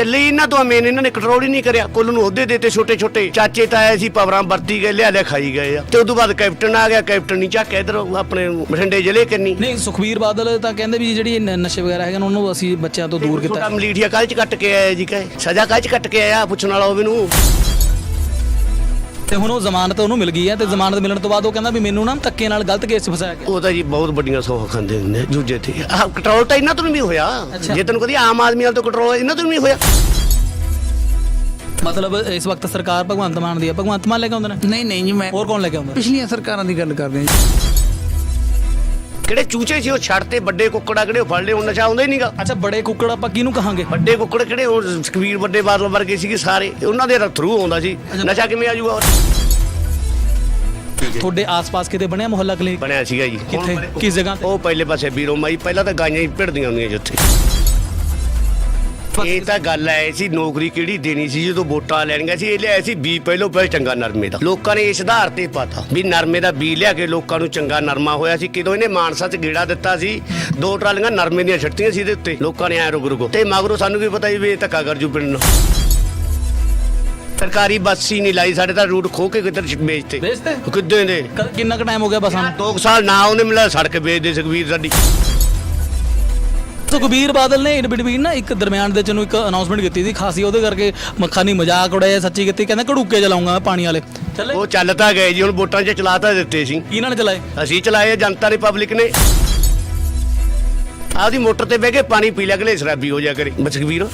ਚੱਲੇ ਹੀ ਇਹਨਾਂ ਤੋਂ ਮੇਨ ਇਹਨਾਂ ਨੇ ਕੰਟਰੋਲ ਹੀ ਨਹੀਂ ਕਰਿਆ। ਕੁੱਲ ਨੂੰ ਅਹੁਦੇ ਦਿੱਤੇ ਛੋਟੇ ਛੋਟੇ। ਚਾਚੇ ਤਾਏ ਸੀ ਪਵਰਾਂ ਵਰਤੀ ਗਏ ਲਿਆ ਲਿਆ ਖਾਈ ਗਏ ਆ। ਤੇ ਉਦੋਂ ਬਾਅਦ ਕੈਪਟਨ ਆ ਗਿਆ ਕੈਪਟਨ ਨਹੀਂ ਚੱਕ ਇਧਰ ਆਪਣੇ ਬਠਿੰਡੇ ਜ਼ਿਲ੍ਹੇ ਕੰਨੀ। ਨਹੀਂ ਸੁਖਬੀਰ ਬਾਦਲ ਤਾਂ ਕਹਿੰਦੇ ਵੀ ਜਿਹੜੀ ਨ- ਨਸ਼ੇ ਵਗੈਰਾ ਹੈਗੇ ਨੇ ਉਹਨਾਂ ਨੂੰ ਅਸੀਂ ਬੱਚਿਆਂ ਤੋਂ ਦੂਰ ਕੀਤਾ। ਛੋਟਾ ਮਲੀਠੀਆ ਕੱਲ ਚ ਕੱਟ ਕੇ ਆਇਆ ਜੀ ਕਹੇ? ਸਜ਼ਾ ਕੱਲ ਚ ਕੱਟ ਕੇ ਆਇਆ? ਪੁੱਛਣ ਵਾਲਾ ਹੋਵੇ ਨੂੰ। ਤੇ ਹੁਣ ਉਹ ਜ਼ਮਾਨਤ ਉਹਨੂੰ ਮਿਲ ਗਈ ਹੈ ਤੇ ਜ਼ਮਾਨਤ ਮਿਲਣ ਤੋਂ ਬਾਅਦ ਉਹ ਕਹਿੰਦਾ ਵੀ ਮੈਨੂੰ ਨਾ ਧੱਕੇ ਨਾਲ ਗਲਤ ਕੇਸ 'ਚ ਫਸਾਇਆ ਗਿਆ। ਉਹ ਤਾਂ ਜੀ ਬਹੁਤ ਵੱਡੀਆਂ ਸੋਹ ਖਾਂਦੇ ਹੁੰਦੇ ਜੂਜੇ ਤੇ। ਆਹ ਕੰਟਰੋਲ ਤਾਂ ਇਹਨਾਂ ਤੋਂ ਵੀ ਹੋਇਆ। ਜੇ ਤੈਨੂੰ ਕਦੀ ਆਮ ਆਦਮੀ ਵਾਲ ਤੋਂ ਕੰਟਰੋਲ ਇਹਨਾਂ ਤੋਂ ਵੀ ਹੋਇਆ। ਮਤਲਬ ਇਸ ਵਕਤ ਸਰਕਾਰ ਭਗਵੰਤ ਮਾਨ ਦੀ ਹੈ। ਭਗਵੰਤ ਮਾਨ ਲੈ ਕੇ ਆਉਂਦੇ ਨੇ? ਨਹੀਂ ਨਹੀਂ ਜੀ ਮੈਂ ਹੋਰ ਕੌਣ ਲੈ ਕੇ ਆਉਂਦਾ? ਪਿਛਲੀਆਂ ਸਰਕਾਰਾਂ ਦੀ ਗੱਲ ਕਰਦੇ ਹਾਂ ਜੀ। ਕਿਹੜੇ ਚੂਚੇ ਸੀ ਉਹ ਛੱਡ ਤੇ ਵੱਡੇ ਕੁੱਕੜਾ ਕਿਹੜੇ ਫੜ ਲਏ ਉਹ ਨਸ਼ਾ ਆਉਂਦਾ ਹੀ ਨਹੀਂਗਾ ਅੱਛਾ ਬੜੇ ਕੁੱਕੜ ਆਪਾਂ ਕਿਹਨੂੰ ਕਹਾਂਗੇ? ਵੱਡੇ ਕੁੱਕੜ ਕਿਹੜੇ ਉਹ ਸਕਵੀਰ ਵੱਡੇ ਬਾਦਲ ਵਰਗੇ ਸੀਗੇ ਸਾਰੇ ਉਹਨਾਂ ਦੇ ਥਰੂ ਆਉਂਦਾ ਸੀ। ਨਸ਼ਾ ਕਿਵੇਂ ਆ ਜਾਊਗਾ? ਤੁਹਾਡੇ ਆਸ-ਪਾਸ ਕਿਤੇ ਬਣਿਆ ਮੁਹੱਲਾ ਕਲੀਨਿਕ? ਬਣਿਆ ਸੀਗਾ ਜੀ। ਕਿੱਥੇ? ਕਿਸ ਜਗ੍ਹਾ ਤੇ? ਉਹ ਪਹਿਲੇ ਪਾਸੇ ਬੀਰੋ ਮਾਈ ਪਹਿਲਾਂ ਤਾਂ ਗਾਈਆਂ ਹੀ ਭਿੜਦੀਆਂ ਹੁੰਦੀਆਂ ਜਿੱਥੇ ਇਹ ਤਾਂ ਗੱਲ ਐ ਸੀ ਨੌਕਰੀ ਕਿਹੜੀ ਦੇਣੀ ਸੀ ਜਦੋਂ ਵੋਟਾਂ ਲੈਣੀਆਂ ਸੀ ਇਹ ਲਿਆਇਆ ਸੀ ਬੀ ਪਹਿਲੋਂ ਪਹਿਲ ਚੰਗਾ ਨਰਮੇ ਦਾ। ਲੋਕਾਂ ਨੇ ਇਸ ਆਧਾਰ ਤੇ ਪਤਾ ਵੀ ਨਰਮੇ ਦਾ ਬੀ ਲਿਆ ਕੇ ਲੋਕਾਂ ਨੂੰ ਚੰਗਾ ਨਰਮਾ ਹੋਇਆ ਸੀ। ਕਿਦੋਂ ਇਹਨੇ ਮਾਨਸਾ 'ਚ ਗੇੜਾ ਦਿੱਤਾ ਸੀ ਦੋ ਟਰਾਲੀਆਂ ਨਰਮੇ ਦੀਆਂ ਛੱਟੀਆਂ ਸੀ ਇਹਦੇ ਉੱਤੇ। ਲੋਕਾਂ ਨੇ ਐ ਰੁਕ ਰੁਕੋ ਤੇ ਮਗਰੋਂ ਸਾਨੂੰ ਕੀ ਪਤਾ ਸੀ ਵੀ ਇਹ ਧੱਕਾ ਕਰ ਜੂ ਪਿੰਡ ਨੂੰ। ਸਰਕਾਰੀ ਬੱਸ ਹੀ ਨਹੀਂ ਲਾਈ ਸਾਡੇ ਤਾਂ ਰੂਟ ਖੋ ਕੇ ਕਿੱਧਰ ਵੇਚਤੇ। ਵੇਚਤੇ? ਕਿੱਦਾਂ ਦੇ? ਕਿੰਨਾ ਕੁ ਟਾਈਮ ਹੋ ਗਿਆ ਬਸਾਂ ਨੂੰ? ਦੋ ਸਾਲ ਨਾ ਉਹਨੇ ਮਿਲਿਆ ਸੜਕ ਵੇਚਦੇ ਸੁਖਵੀਰ ਸਾਡੀ। ਸੁਖਬੀਰ ਬਾਦਲ ਨੇ ਇਨ ਬਿਟਵੀਨ ਨਾ ਇੱਕ ਦਰਮਿਆਨ ਦੇ ਚ ਨੂੰ ਇੱਕ ਅਨਾਉਂਸਮੈਂਟ ਕੀਤੀ ਸੀ ਖਾਸੀ ਉਹਦੇ ਕਰਕੇ ਮੱਖਾਨੀ ਮਜ਼ਾਕ ਉਡਾਇਆ ਸੱਚੀ ਕੀਤੀ ਕਹਿੰਦਾ ਘੜੂਕੇ ਚਲਾਉਂਗਾ ਮੈਂ ਪਾਣੀ ਵਾਲੇ। ਚੱਲੇ? ਉਹ ਚੱਲ ਤਾਂ ਗਏ ਜੀ ਹੁਣ ਵੋਟਾਂ 'ਚ ਚਲਾ ਤਾਂ ਦਿੱਤੇ ਸੀ। ਇਹਨਾਂ ਨੇ ਚਲਾਏ? ਅਸੀਂ ਚਲਾਏ ਆ, ਜਨਤਾ ਨੇ। ਪਬਲਿਕ ਨੇ ਆਪਦੀ ਮੋਟਰ ਤੇ ਬਹਿ ਕੇ ਪਾਣੀ ਪੀ ਲਿਆ ਅਗਲੇ ਸ਼ਰਾਬੀ ਹੋ ਜਾ ਕਰੇ। ਬਸਕਵੀਰ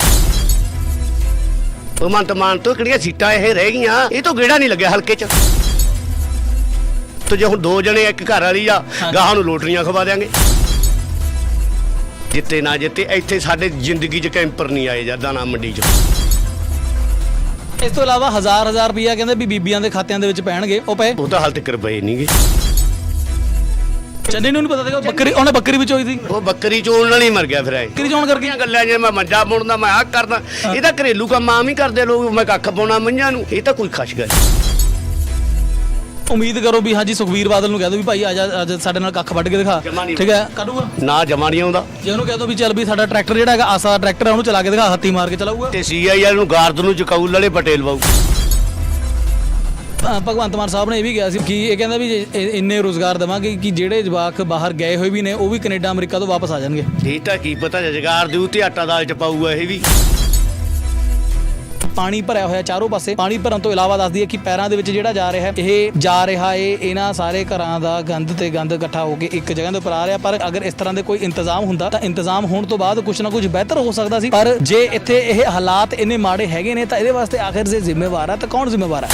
ਉਹ ਮੰਤ ਮਾਨ ਤੋਂ ਕਿਹੜੀਆਂ ਸੀਟਾਂ ਇਹ ਰਹਿ ਗਈਆਂ ਇਹ ਤੋਂ ਗੇੜਾ ਨਹੀਂ ਲੱਗਿਆ ਹਲਕੇ 'ਚ। ਤੇ ਜੇ ਹੁਣ ਦੋ ਜਣੇ ਇੱਕ ਘਰ ਵਾਲੀ ਆ ਗਾਹਾਂ ਨੂੰ ਲੋਟਰੀਆਂ ਖਵਾ ਦਿਆਂਗੇ। ਜਿੱਤੇ ਨਾ ਜਿੱਤੇ ਇੱਥੇ ਸਾਡੇ ਜ਼ਿੰਦਗੀ 'ਚ ਕੈਂਪਰ ਨਹੀਂ ਆਏ ਜਾਂ ਦਾਣਾ ਮੰਡੀ 'ਚ। ਇਸ ਤੋਂ ਇਲਾਵਾ ਹਜ਼ਾਰ ਹਜ਼ਾਰ ਰੁਪਈਆ ਕਹਿੰਦੇ ਵੀ ਬੀਬੀਆਂ ਦੇ ਖਾਤਿਆਂ ਦੇ ਵਿੱਚ ਪੈਣਗੇ ਉਹ ਪਏ। ਉਹ ਤਾਂ ਹਾਲ ਤੱਕ ਪਏ ਨਹੀਂਗੇ ਚੰਨੀ ਨੂੰ ਨਹੀਂ ਪਤਾ ਸੀਗਾ ਬੱਕਰੀ ਉਹਨੇ ਬੱਕਰੀ ਵਿੱਚ ਹੋਈ ਸੀ। ਉਹ ਬੱਕਰੀ ਚੋਣ ਨਾਲ ਹੀ ਮਰ ਗਿਆ ਫਿਰ ਆਏ ਬੱਕਰੀ ਚੋਣ ਕਰਕੇ। ਗੱਲਾਂ ਜੇ ਮੈਂ ਮੰਜਾ ਬੁਣਦਾ ਮੈਂ ਆਹ ਕਰਦਾ। ਇਹ ਤਾਂ ਘਰੇਲੂ ਕੰਮ ਆਮ ਹੀ ਕਰਦੇ ਲੋਕ ਮੈਂ ਕੱਖ ਪਾਉਣਾ ਮੰਝਾਂ ਨੂੰ। ਇਹ ਤਾਂ ਕੋਈ ਖਸ਼ ਗੱਲ ਉਮੀਦ ਕਰੋ ਵੀ ਹਾਂਜੀ ਸੁਖਬੀਰ ਬਾਦਲ ਨੂੰ ਕਹਿ ਦੋ ਵੀ ਭਾਈ ਆ ਜਾ ਅੱਜ ਸਾਡੇ ਨਾਲ ਕੱਖ ਵੱਢ ਕੇ ਦਿਖਾ। ਜਮਾਂ ਨਹੀਂ। ਠੀਕ ਹੈ? ਕੱਢੂਗਾ ਨਾ ਜਮਾ ਨਹੀਂ ਆਉਂਦਾ। ਜੇ ਉਹਨੂੰ ਕਹਿ ਦੋ ਵੀ ਚੱਲ ਵੀ ਸਾਡਾ ਟਰੈਕਟਰ ਜਿਹੜਾ ਹੈਗਾ ਆਸਾ ਦਾ ਟਰੈਕਟਰ ਹੈ ਉਹਨੂੰ ਚਲਾ ਕੇ ਦਿਖਾ ਹੱਥੀ ਮਾਰ ਕੇ ਚਲਾਊਗਾ। ਤੇ ਸੀਆਈਐਲ ਨੂੰ ਗਾਰਦ ਨੂੰ ਚਕਾਊਲ ਵਾਲੇ ਪਟੇਲ ਬਾਊ ਅ, ਭਗਵੰਤ ਮਾਨ ਸਾਹਿਬ ਨੇ ਇਹ ਵੀ ਕਿਹਾ ਸੀ ਕਿ ਇਹ ਕਹਿੰਦਾ ਵੀ ਜੇ ਇੰਨੇ ਰੋਜ਼ਗਾਰ ਦੇਵਾਂਗੇ ਕਿ ਜਿਹੜੇ ਜਵਾਕ ਬਾਹਰ ਗਏ ਹੋਏ ਵੀ ਨੇ ਉਹ ਵੀ ਕੈਨੇਡਾ ਅਮਰੀਕਾ ਤੋਂ ਵਾਪਸ ਆ ਜਾਣਗੇ। ਇਹ ਤਾਂ ਕੀ ਪਤਾ ਰੁਜ਼ਗਾਰ ਦੇਊ ਤੇ ਆਟਾ ਦਾਲ ਚ ਪਾਊਗਾ ਇਹ ਵੀ। ਪਾਣੀ ਭਰਿਆ ਹੋਇਆ ਚਾਰੋਂ ਪਾਸੇ। ਪਾਣੀ ਭਰਨ ਤੋਂ ਇਲਾਵਾ ਦੱਸਦੀ ਹੈ ਕਿ ਪੈਰਾਂ ਦੇ ਵਿੱਚ ਜਿਹੜਾ ਜਾ ਰਿਹਾ ਹੈ ਇਹ ਜਾ ਰਿਹਾ ਏ, ਇਹਨਾਂ ਸਾਰੇ ਘਰਾਂ ਦਾ ਗੰਦ ਤੇ ਗੰਦ ਇਕੱਠਾ ਹੋ ਕੇ ਇੱਕ ਜਗ੍ਹਾ ਦੇ ਉੱਪਰ ਆ ਰਿਹਾ। ਪਰ ਅਗਰ ਇਸ ਤਰ੍ਹਾਂ ਦੇ ਕੋਈ ਇੰਤਜ਼ਾਮ ਹੁੰਦਾ, ਤਾਂ ਇੰਤਜ਼ਾਮ ਹੋਣ ਤੋਂ ਬਾਅਦ ਕੁਝ ਨਾ ਕੁਝ ਬਿਹਤਰ ਹੋ ਸਕਦਾ ਸੀ। ਪਰ ਜੇ ਇੱਥੇ ਇਹ ਹਾਲਾਤ ਇੰਨੇ ਮਾੜੇ ਹੈਗੇ ਨੇ, ਤਾਂ ਇਹਦੇ ਵਾਸਤੇ ਆਖਿਰ ਜੇ ਜ਼ਿੰਮੇਵਾਰ ਹੈ ਤਾਂ ਕੌਣ ਜ਼ਿੰਮੇਵਾਰ ਹੈ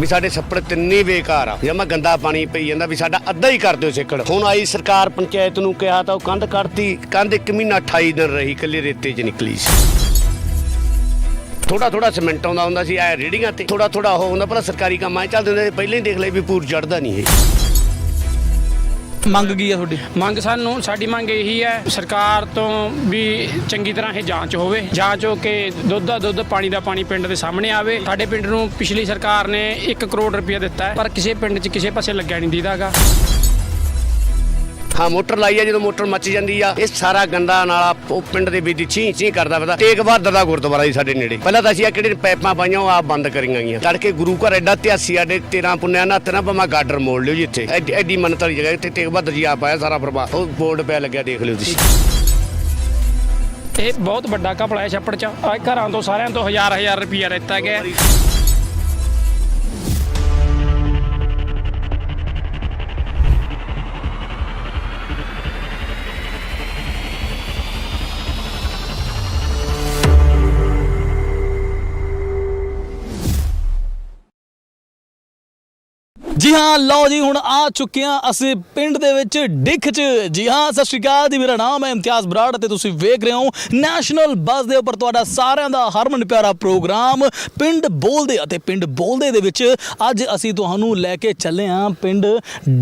ਵੀ ਸਾਡੇ ਛੱਪੜ ਤਿੰਨੇ ਬੇਕਾਰ ਆ। ਜਮਾ ਗੰਦਾ ਪਾਣੀ ਪਈ ਜਾਂਦਾ, ਵੀ ਸਾਡਾ ਅੱਧਾ ਹੀ ਕਰ ਦਿਓ ਸੇਕੜ। ਹੁਣ ਆਈ ਸਰਕਾਰ ਪੰਚਾਇਤ ਨੂੰ ਕਿਹਾ ਤਾਂ ਉਹ ਕੰਧ ਕੱਢਤੀ। ਕੰਧ ਇੱਕ ਮਹੀਨਾ 28 ਦਿਨ ਰਹੀ ਕੱਲੇ ਰੇਤੇ 'ਚ ਨਿਕਲੀ ਸੀ। ਥੋੜਾ ਥੋੜਾ ਸਿਮੈਂਟ ਆਉਂਦਾ ਹੁੰਦਾ ਸੀ ਐ ਰੇੜੀਆਂ ਤੇ। ਥੋੜਾ ਥੋੜਾ ਉਹ ਹੁੰਦਾ ਪਰ ਸਰਕਾਰੀ ਕੰਮਾਂ 'ਚ ਚੱਲਦੇ ਹੁੰਦੇ ਸੀ ਪਹਿਲਾਂ ਹੀ ਦੇਖ ਲਈ ਵੀ ਪੂਰ ਚੜਦਾ ਨਹੀਂ ਇਹ। ਮੰਗ ਕੀ ਹੈ ਤੁਹਾਡੀ? ਮੰਗ ਸਾਨੂੰ ਸਾਡੀ ਮੰਗ ਇਹੀ ਹੈ ਸਰਕਾਰ ਤੋਂ ਵੀ ਚੰਗੀ ਤਰ੍ਹਾਂ ਇਹ ਜਾਂਚ ਹੋਵੇ ਜਾਂਚ ਹੋ ਕੇ ਦੁੱਧ ਦਾ ਦੁੱਧ ਪਾਣੀ ਦਾ ਪਾਣੀ ਪਿੰਡ ਦੇ ਸਾਹਮਣੇ ਆਵੇ। ਸਾਡੇ ਪਿੰਡ ਨੂੰ ਪਿਛਲੀ ਸਰਕਾਰ ਨੇ 1 ਕਰੋੜ ਰੁਪਇਆ ਦਿੱਤਾ ਹੈ ਪਰ ਕਿਸੇ ਪਿੰਡ 'ਚ ਕਿਸੇ ਪਾਸੇ ਲੱਗਿਆ ਨਹੀਂ ਦੀਦਾਗਾ। ਹਾਂ, ਮੋਟਰ ਲਾਈ ਆ, ਜਦੋਂ ਮੋਟਰ ਮੱਚ ਜਾਂਦੀ ਆ, ਇਹ ਸਾਰਾ ਗੰਦਾ ਨਾਲਾ ਉਹ ਪਿੰਡ ਦੇ ਵਿੱਚ ਛੀ ਛੀ ਕਰਦਾ ਪਤਾ ਤੇਗ ਬਹਾਦਰ ਦਾ ਗੁਰਦੁਆਰਾ ਜੀ ਸਾਡੇ ਨੇੜੇ। ਪਹਿਲਾਂ ਤਾਂ ਅਸੀਂ ਆ ਕਿਹੜੇ ਪੈਪਾਂ ਪਾਈਆਂ, ਉਹ ਆਪ ਬੰਦ ਕਰੀਆਂ ਗਈਆਂ। ਤੜਕੇ ਗੁਰੂ ਘਰ ਐਡਾ ਇਤਿਹਾਸੀ ਸਾਡੇ 13 ਪੁੰਨਿਆ ਨਾ ਤੇਰਾ ਭਾਵੇਂ ਗਾਡਰ ਮੋੜ ਲਿਓ ਜੀ ਇੱਥੇ। ਐਡੀ- ਮੰਨਤ ਵਾਲੀ ਜਗ੍ਹਾ, ਇੱਥੇ ਤੇਗ ਬਹਾਦਰ ਜੀ ਆਪ ਆਇਆ ਸਾਰਾ ਪ੍ਰਭਾਵ ਉਹ ਬੋਰਡ ਪਿਆ ਲੱਗਿਆ, ਦੇਖ ਲਿਓ ਤੁਸੀਂ। ਇਹ ਬਹੁਤ ਵੱਡਾ ਘਪਲਾ ਹੈ ਛੱਪੜ 'ਚ। ਆ ਘਰਾਂ ਤੋਂ ਸਾਰਿਆਂ ਤੋਂ ਹਜ਼ਾਰ ਹਜ਼ਾਰ ਰੁਪਇਆ ਦਿੱਤਾ ਗਿਆ ਜੀ ਹਾਂ, ਲਓ ਜੀ, ਹੁਣ ਆ ਚੁੱਕੇ ਹਾਂ ਅਸੀਂ ਪਿੰਡ ਦੇ ਵਿੱਚ ਡਿੱਖ 'ਚ। ਜੀ ਹਾਂ, ਸਤਿ ਸ਼੍ਰੀ ਅਕਾਲ ਜੀ, ਮੇਰਾ ਨਾਮ ਹੈ ਇਮਤਿਆਜ਼ ਬਰਾੜ ਤੇ ਤੁਸੀਂ ਵੇਖ ਰਹੇ ਹੋ ਨੈਸ਼ਨਲ ਬੱਸ ਦੇ ਉੱਪਰ ਤੁਹਾਡਾ ਸਾਰਿਆਂ ਦਾ ਹਰਮਨ ਪਿਆਰਾ ਪ੍ਰੋਗਰਾਮ। ਪਿੰਡ ਬੋਲਦੇ ਅਤੇ ਪਿੰਡ ਬੋਲਦੇ ਦੇ ਵਿੱਚ ਅੱਜ ਅਸੀਂ ਤੁਹਾਨੂੰ ਲੈ ਕੇ ਚੱਲੇ ਹਾਂ ਪਿੰਡ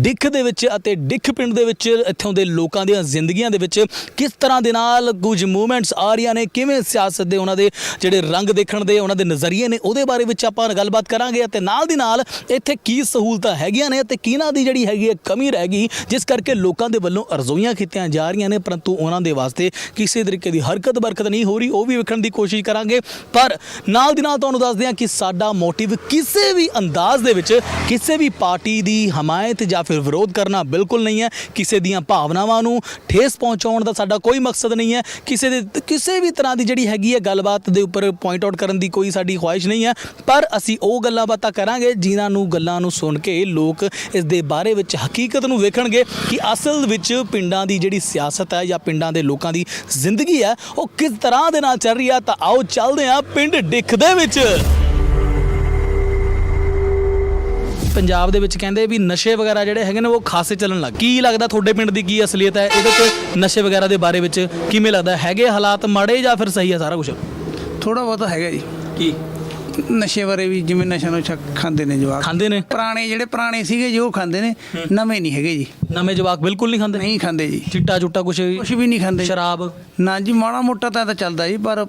ਡਿੱਖ ਦੇ ਵਿੱਚ ਅਤੇ ਡਿੱਖ ਪਿੰਡ ਦੇ ਵਿੱਚ, ਇੱਥੋਂ ਦੇ ਲੋਕਾਂ ਦੀਆਂ ਜ਼ਿੰਦਗੀਆਂ ਦੇ ਵਿੱਚ। ਕਿਸ ਤਰ੍ਹਾਂ ਦੇ ਨਾਲ ਕੁਝ ਮੂਵਮੈਂਟਸ ਆ ਰਹੀਆਂ ਨੇ, ਕਿਵੇਂ ਸਿਆਸਤ ਦੇ ਉਹਨਾਂ ਦੇ ਜਿਹੜੇ ਰੰਗ ਦੇਖਣ ਦੇ ਉਹਨਾਂ ਦੇ ਨਜ਼ਰੀਏ ਨੇ, ਉਹਦੇ ਬਾਰੇ ਵਿੱਚ ਆਪਾਂ ਗੱਲਬਾਤ ਕਰਾਂਗੇ ਅਤੇ ਨਾਲ ਦੀ ਨਾਲ ਇੱਥੇ ਕੀ ਸਹੂਲਤਾਂ ਹੈਗੀਆਂ ਨੇ ਤੇ ਕਿਹਨਾਂ ਦੀ ਜਿਹੜੀ ਹੈਗੀ ਹੈ ਕਮੀ ਰਹਿ ਗਈ, ਜਿਸ ਕਰਕੇ ਲੋਕਾਂ ਦੇ ਵੱਲੋਂ ਅਰਜ਼ੋਈਆਂ ਕੀਤੀਆਂ ਜਾ ਰਹੀਆਂ ਨੇ, ਪਰੰਤੂ ਉਹਨਾਂ ਦੇ ਵਾਸਤੇ ਕਿਸੇ ਤਰੀਕੇ ਦੀ ਹਰਕਤ ਬਰਕਤ ਨਹੀਂ ਹੋ ਰਹੀ, ਉਹ ਵੀ ਵੇਖਣ ਦੀ ਕੋਸ਼ਿਸ਼ ਕਰਾਂਗੇ। ਪਰ ਨਾਲ ਦੀ ਨਾਲ ਤੁਹਾਨੂੰ ਦੱਸਦੇ ਹਾਂ ਕਿ ਸਾਡਾ ਮੋਟਿਵ ਕਿਸੇ ਵੀ ਅੰਦਾਜ਼ ਦੇ ਵਿੱਚ ਕਿਸੇ ਵੀ ਪਾਰਟੀ ਦੀ ਹਮਾਇਤ ਜਾਂ ਫਿਰ ਵਿਰੋਧ ਕਰਨਾ ਬਿਲਕੁਲ ਨਹੀਂ ਹੈ। ਕਿਸੇ ਦੀਆਂ ਭਾਵਨਾਵਾਂ ਨੂੰ ਠੇਸ ਪਹੁੰਚਾਉਣ ਦਾ ਸਾਡਾ ਕੋਈ ਮਕਸਦ ਨਹੀਂ ਹੈ। ਕਿਸੇ ਦੇ, ਕਿਸੇ ਵੀ ਤਰ੍ਹਾਂ ਦੀ ਜਿਹੜੀ ਹੈਗੀ ਹੈ ਗੱਲਬਾਤ ਦੇ ਉੱਪਰ ਪੁਆਇੰਟ ਆਊਟ ਕਰਨ ਦੀ ਕੋਈ ਸਾਡੀ ਖੁਆਇਸ਼ ਨਹੀਂ ਹੈ। ਪਰ ਅਸੀਂ ਉਹ ਗੱਲਾਂ ਬਾਤਾਂ ਕਰਾਂਗੇ, ਜਿਨ੍ਹਾਂ ਨੂੰ ਗੱਲਾਂ ਨੂੰ ਸੁਣ ਕੇ ਲੋਕ ਇਸ ਦੇ ਬਾਰੇ ਵਿੱਚ ਹਕੀਕਤ ਨੂੰ ਵੇਖਣਗੇ ਕਿ ਅਸਲ ਵਿੱਚ ਪਿੰਡਾਂ ਦੀ ਜਿਹੜੀ ਸਿਆਸਤ ਹੈ ਜਾਂ ਪਿੰਡਾਂ ਦੇ ਲੋਕਾਂ ਦੀ ਜ਼ਿੰਦਗੀ ਹੈ ਉਹ ਕਿਸ ਤਰ੍ਹਾਂ ਦੇ ਨਾਲ ਚੱਲ ਰਹੀ ਹੈ? ਤਾਂ ਆਓ ਚੱਲਦੇ ਹਾਂ ਪਿੰਡ ਡਿੱਖ ਦੇ ਵਿੱਚ। ਪੰਜਾਬ ਦੇ ਵਿੱਚ ਕਹਿੰਦੇ ਵੀ ਨਸ਼ੇ ਵਗੈਰਾ ਜਿਹੜੇ ਹੈਗੇ ਨੇ ਉਹ ਖਾਸੇ ਚੱਲਣ ਲੱਗ ਕੀ ਲੱਗਦਾ ਤੁਹਾਡੇ ਪਿੰਡ ਦੀ ਕੀ ਅਸਲੀਅਤ ਹੈ? ਇਹਦੇ 'ਚ ਨਸ਼ੇ ਵਗੈਰਾ ਦੇ ਬਾਰੇ ਵਿੱਚ ਕਿਵੇਂ ਲੱਗਦਾ? ਹੈਗੇ ਹਾਲਾਤ ਮਾੜੇ ਜਾਂ ਫਿਰ ਸਹੀ ਹੈ ਸਾਰਾ ਕੁਝ ਥੋੜਾ ਬਹੁਤਾ ਹੈਗਾ ਜੀ। ਕੀ? ਨਸ਼ੇ ਬਾਰੇ ਵੀ ਜਿਵੇਂ ਨਸ਼ਾ ਨੂੰ ਖਾਂਦੇ ਨੇ ਜਵਾਕ। ਖਾਂਦੇ ਨੇ? ਪੁਰਾਣੇ ਜਿਹੜੇ ਪੁਰਾਣੇ ਸੀਗੇ ਜੋ ਖਾਂਦੇ ਨੇ। ਨਵੇਂ ਨਹੀਂ ਹੈਗੇ ਜੀ। ਨਵੇਂ ਜਵਾਕ ਬਿਲਕੁਲ ਨਹੀਂ ਖਾਂਦੇ? ਨਹੀਂ ਖਾਂਦੇ ਜੀ। ਚਿੱਟਾ ਚੁੱਟਾ ਕੁਝ ਕੁਝ ਵੀ ਨਹੀਂ ਖਾਂਦੇ। ਸ਼ਰਾਬ? ਨਾ ਜੀ ਮਾੜਾ ਮੋਟਾ ਤਾਂ ਚੱਲਦਾ ਜੀ ਪਰ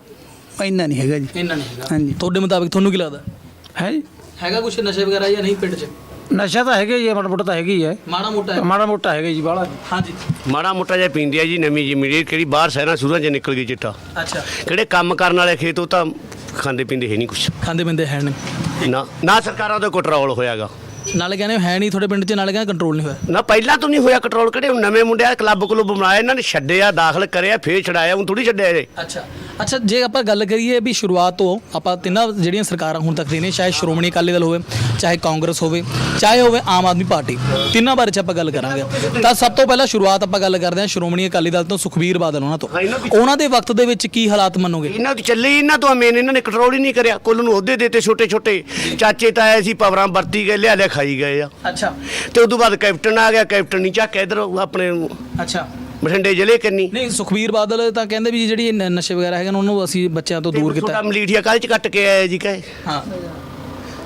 ਇੰਨਾ ਨਹੀਂ ਹੈਗਾ ਜੀ। ਇੰਨਾ ਨਹੀਂ ਹੈਗਾ। ਹਾਂਜੀ। ਤੁਹਾਡੇ ਮੁਤਾਬਿਕ ਤੁਹਾਨੂੰ ਕੀ ਲੱਗਦਾ? ਹੈ ਜੀ। ਹੈਗਾ ਕੁਝ ਨਸ਼ੇ ਵਗੈਰਾ ਜਾਂ ਨਹੀਂ ਪਿੰਡ 'ਚ? ਨਸ਼ਾ ਤਾਂ ਹੈਗਾ ਹੈ ਮਾੜਾ ਮੋਟਾ ਤਾਂ ਹੈਗਾ ਹੀ ਹੈ। ਮਾੜਾ ਮੋਟਾ ਹੈ? ਮਾੜਾ ਮੋਟਾ ਹੈਗਾ ਜੀ ਬਾਹਲਾ। ਹਾਂਜੀ। ਮਾੜਾ ਮੋਟਾ ਜਿਹਾ ਪੀਂਦੀ ਆ ਜੀ ਨਵੀਂ ਜੀ ਮੇਰੀ ਕਿਹੜੀ ਬਾਹਰ ਸ਼ਹਿਰਾਂ ਸੂਰਾਂ 'ਚ ਨਿਕਲ ਗਈ ਚਿੱਟਾ। ਅੱਛਾ। ਕਿਹੜੇ ਕੰਮ ਕਰਨ ਵਾਲੇ ਖੇਤ ਉਹ ਤਾਂ ਖਾਂਦੇ ਪੀਂਦੇ ਹੈ ਨਹੀਂ ਕੁਛ। ਖਾਂਦੇ ਪਿੰਦੇ ਹੈ ਨੇ ਨਾ ਨਾ ਸਰਕਾਰਾਂ ਦਾ ਕੰਟਰੋਲ ਹੋਇਆਗਾ। ਨਾਲੇ ਕਹਿੰਦੇ ਹੈ ਨਹੀਂ ਤੁਹਾਡੇ ਪਿੰਡ 'ਚ ਨਾਲੇ ਕਹਿੰਦੇ ਕੰਟਰੋਲ ਨਹੀਂ ਹੋਇਆ। ਨਾ ਪਹਿਲਾਂ ਤੋਂ ਨਹੀਂ ਹੋਇਆ ਕੰਟਰੋਲ ਕਿਹੜੇ ਨਵੇਂ ਮੁੰਡਿਆਂ ਕਲੱਬ ਕਲੁੱਬ ਬਣਾਇਆ ਇਹਨਾਂ ਨੇ ਛੱਡਿਆ ਦਾਖਲ ਕਰਿਆ ਫੇਰ ਛਡਾਇਆ ਹੁਣ ਥੋੜੀ ਛੱਡਿਆ ਇਹ। ਅੱਛਾ। ਅੱਛਾ ਜੇ ਆਪਾਂ ਗੱਲ ਕਰੀਏ ਵੀ ਸ਼ੁਰੂਆਤ ਤੋਂ ਆਪਾਂ ਤਿੰਨਾਂ ਜਿਹੜੀਆਂ ਸਰਕਾਰਾਂ ਹੁਣ ਤੱਕ ਦੀਆਂ ਨੇ ਚਾਹੇ ਸ਼੍ਰੋਮਣੀ ਅਕਾਲੀ ਦਲ ਹੋਵੇ ਚਾਹੇ ਕਾਂਗਰਸ ਹੋਵੇ ਚਾਹੇ ਹੋਵੇ ਆਮ ਆਦਮੀ ਪਾਰਟੀ ਤਿੰਨਾਂ ਬਾਰੇ ਚ ਆਪਾਂ ਗੱਲ ਕਰਾਂਗੇ। ਤਾਂ ਸਭ ਤੋਂ ਪਹਿਲਾਂ ਸ਼ੁਰੂਆਤ ਆਪਾਂ ਗੱਲ ਕਰਦੇ ਹਾਂ ਸ਼੍ਰੋਮਣੀ ਅਕਾਲੀ ਦਲ ਤੋਂ ਸੁਖਬੀਰ ਬਾਦਲ ਉਹਨਾਂ ਤੋਂ। ਉਹਨਾਂ ਦੇ ਵਕਤ ਦੇ ਵਿੱਚ ਕੀ ਹਾਲਾਤ ਮੰਨੋਗੇ? ਇਹਨਾਂ ਦੀ ਚੱਲੇ ਇਹਨਾਂ ਤੋਂ ਮੇਨ ਇਹਨਾਂ ਨੇ ਕੰਟਰੋਲ ਹੀ ਨਹੀਂ ਕਰਿਆ। ਕੁੱਲ ਨੂੰ ਅਹੁਦੇ ਦਿੱਤੇ ਛੋਟੇ ਛੋਟੇ। ਚਾਚੇ ਤਾਏ ਸੀ ਪਵਰਾਂ ਵਰਤੀ ਗਏ ਲਿਆ ਲਿਆ ਖਾਈ ਗਏ ਆ। ਅੱਛਾ। ਤੇ ਉਦੋਂ ਬਾਅਦ ਕੈਪਟਨ ਆ ਗਿਆ ਕੈਪਟਨ ਨਹੀਂ ਚੱਕ ਇਧਰ ਆਪਣੇ ਅੱਛਾ। ਬਠਿੰਡੇ ਜ਼ਿਲ੍ਹੇ ਕੰਨੀ? ਨਹੀਂ ਸੁਖਬੀਰ ਬਾਦਲ ਤਾਂ ਕਹਿੰਦੇ ਵੀ ਜਿਹੜੀ ਇਹ ਨ- ਨਸ਼ੇ ਵਗੈਰਾ ਹੈਗੇ ਨੇ ਉਹਨੂੰ ਅਸੀਂ ਬੱਚਿਆਂ ਤੋਂ ਦੂਰ ਕੀਤਾ। ਛੋਟਾ ਮਲੀਠੀਆ ਕੱਲ ਚ ਕੱਟ ਕੇ ਆਇਆ ਜੀ ਕਹੇ। ਹਾਂ।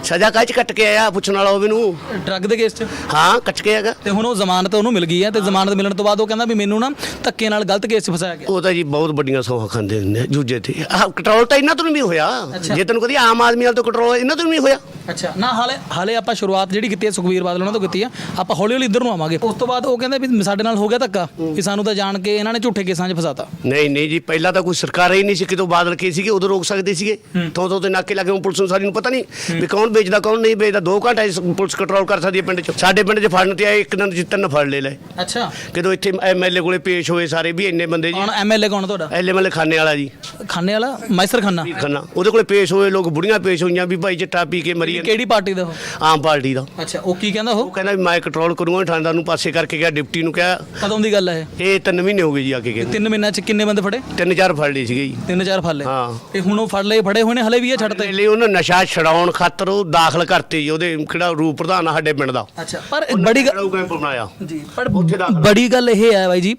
ਸਜ਼ਾ ਕੱਲ ਚ ਕੱਟ ਕੇ ਆਇਆ ਪੁੱਛਣ ਵਾਲਾ ਹੋਵੇ ਨੂੰ? ਡਰੱਗ ਦੇ ਕੇਸ 'ਚ? ਹਾਂ ਕੱਟ ਕੇ ਹੈਗਾ। ਤੇ ਹੁਣ ਉਹ ਜ਼ਮਾਨਤ ਉਹਨੂੰ ਮਿਲ ਗਈ ਹੈ ਤੇ ਜ਼ਮਾਨਤ ਮਿਲਣ ਤੋਂ ਬਾਅਦ ਉਹ ਕਹਿੰਦਾ ਵੀ ਮੈਨੂੰ ਨਾ ਧੱਕੇ ਨਾਲ ਗਲਤ ਕੇਸ 'ਚ ਫਸਾਇਆ ਗਿਆ। ਉਹ ਤਾਂ ਜੀ ਬਹੁਤ ਵੱਡੀਆਂ ਸੌਹਾਂ ਖਾਂਦੇ ਆ ਜੂਜੇ ਤੇ। ਆਹ ਕੰਟਰੋਲ ਤਾਂ ਇਹਨਾਂ ਤੋਂ ਵੀ ਹੋਇਆ। ਜੇ ਤੈਨੂੰ ਕਦੀ ਆਮ ਆਦਮੀ ਵਾਲ ਤੋਂ ਕੰਟਰੋਲ ਇਹਨਾਂ ਤੋਂ ਵੀ ਹੋਇਆ। ਅੱਛਾ ਨਾ ਹਾਲੇ ਹਾਲੇ ਆਪਾਂ ਸ਼ੁਰੂਆਤ ਜਿਹੜੀ ਕੀਤੀ ਹੈ ਸੁਖਬੀਰ ਬਾਦਲ ਉਹਨਾਂ ਤੋਂ ਕੀਤੀ ਆ ਆਪਾਂ ਹੌਲੀ ਹੌਲੀ ਇੱਧਰ ਨੂੰ ਆਵਾਂਗੇ। ਉਸ ਤੋਂ ਬਾਅਦ ਉਹ ਕਹਿੰਦੇ ਵੀ ਸਾਡੇ ਨਾਲ ਹੋ ਗਿਆ ਧੱਕਾ ਵੀ ਸਾਨੂੰ ਤਾਂ ਜਾਣ ਕੇ ਇਹਨਾਂ ਨੇ ਝੂਠੇ ਕੇਸਾਂ 'ਚ ਫਸਾਤਾ। ਨਹੀਂ ਨਹੀਂ ਜੀ ਪਹਿਲਾਂ ਤਾਂ ਕੋਈ ਸਰਕਾਰ ਹੀ ਨਹੀਂ ਸੀ ਕਿਤੋਂ ਬਾਦਲ ਕੇ ਸੀਗੇ ਉਦੋਂ ਰੋਕ ਸਕਦੇ ਸੀਗੇ। ਤੋਂ ਤੋਂ ਤੇ ਨਾਕੇ ਲੱਗੇ ਹੁਣ ਪੁਲਿਸ ਨੂੰ ਸਾਰੀ ਨੂੰ ਪਤਾ ਨਹੀਂ ਵੀ ਕੌਣ ਵੇਚਦਾ ਕੌਣ ਨਹੀਂ ਵੇਚਦਾ? 2 ਘੰਟੇ ਪੁਲਿਸ ਕੰਟਰੋਲ ਕਰ ਸਕਦੀ ਹੈ ਪਿੰਡ 'ਚ। ਸਾਡੇ ਪਿੰਡ 'ਚ ਫੜਨ ਤੇ ਆਏ ਇੱਕ ਦਿਨ 'ਚ ਤਿੰਨ ਫੜ ਲੈ ਲੈ। ਅੱਛਾ। ਕਿਦੋਂ ਇੱਥੇ ਐਮਐਲਏ ਕੋਲੇ ਪੇਸ਼ ਹੋਏ ਸਾਰੇ ਵੀ ਇੰਨੇ ਬੰਦੇ ਜੀ। ਕੌਣ? ਐਮਐਲਏ ਕੌਣ ਤੁਹਾਡਾ? ਐਮਐਲਏ ਖਾਨੇ ਵਾਲਾ ਜੀ। ਖਾਨੇ ਵਾਲਾ? ਮੈਸਰ ਖਾਨਾ? ਖੰਨਾ। ਉਹਦੇ ਕੋਲੇ ਪੇਸ਼ ਹੋਏ ਲੋਕ ਬੁੜੀਆਂ ਪੇਸ਼ ਹੋਈਆਂ ਵੀ ਭਾਈ ਚਿੱਟਾ ਪੀ ਕੇ ਮਰੀ। ਕਿਹੜੀ ਪਾਰਟੀ ਦਾ ਉਹ? ਆਮ ਪਾਰਟੀ ਦਾ। ਅੱਛਾ ਉਹ ਕੀ ਕਹਿੰਦਾ ਉਹ? ਉਹ ਕਹਿੰਦਾ ਵੀ ਮੈਂ ਕੰਟਰੋਲ ਕਰੂੰਗਾ ਠਾਣੇਦਾਰ ਨੂੰ ਪਾਸੇ ਕਰਕੇ ਗਿਆ ਡਿਪਟੀ ਨੂੰ ਕਿਹਾ। ਕਦੋਂ ਦੀ ਗੱਲ ਹੈ ਇਹ? ਤਿੰਨ ਮਹੀਨੇ ਹੋ ਗਏ ਜੀ ਆ ਕੇ ਗਏ ਤਿੰਨ ਮਹੀਨਿਆਂ 'ਚ ਕਿੰਨੇ ਬੰਦੇ ਫੜੇ? ਤਿੰਨ ਚਾਰ ਫੜ ਲਈ ਸੀਗੇ ਜੀ। ਤਿੰਨ ਚਾਰ ਫੜ ਲਏ। ਹਾਂ। ਤੇ ਹੁਣ ਉਹ ਫੜ ਲਏ ਫੜੇ ਹੋਏ ਨੇ ਹਲੇ ਵੀ ਇਹ ਛੱਡਤੇ ਲਈ ਉਹਨੂੰ ਨਸ਼ਾ ਛਡਾਉਣ ਖਾਤਰ ਉਹ ਦਾਖਲ ਕਰਤੇ ਜੀ ਉਹਦੇ ਕਿਹੜਾ ਰੂਪ ਪ੍ਰਧਾਨ ਆ ਸਾਡੇ ਪਿੰਡ ਦਾ। ਅੱਛਾ ਪਰ ਬੜੀ ਗੱਲ ਉਹ ਕੈਂਪ ਬਣਾਇਆ। ਜੀ ਪਰ ਉੱਥੇ ਦਾਖਲ ਬੜੀ ਗੱਲ ਇਹ ਹੈ ਬਾਈ ਜੀ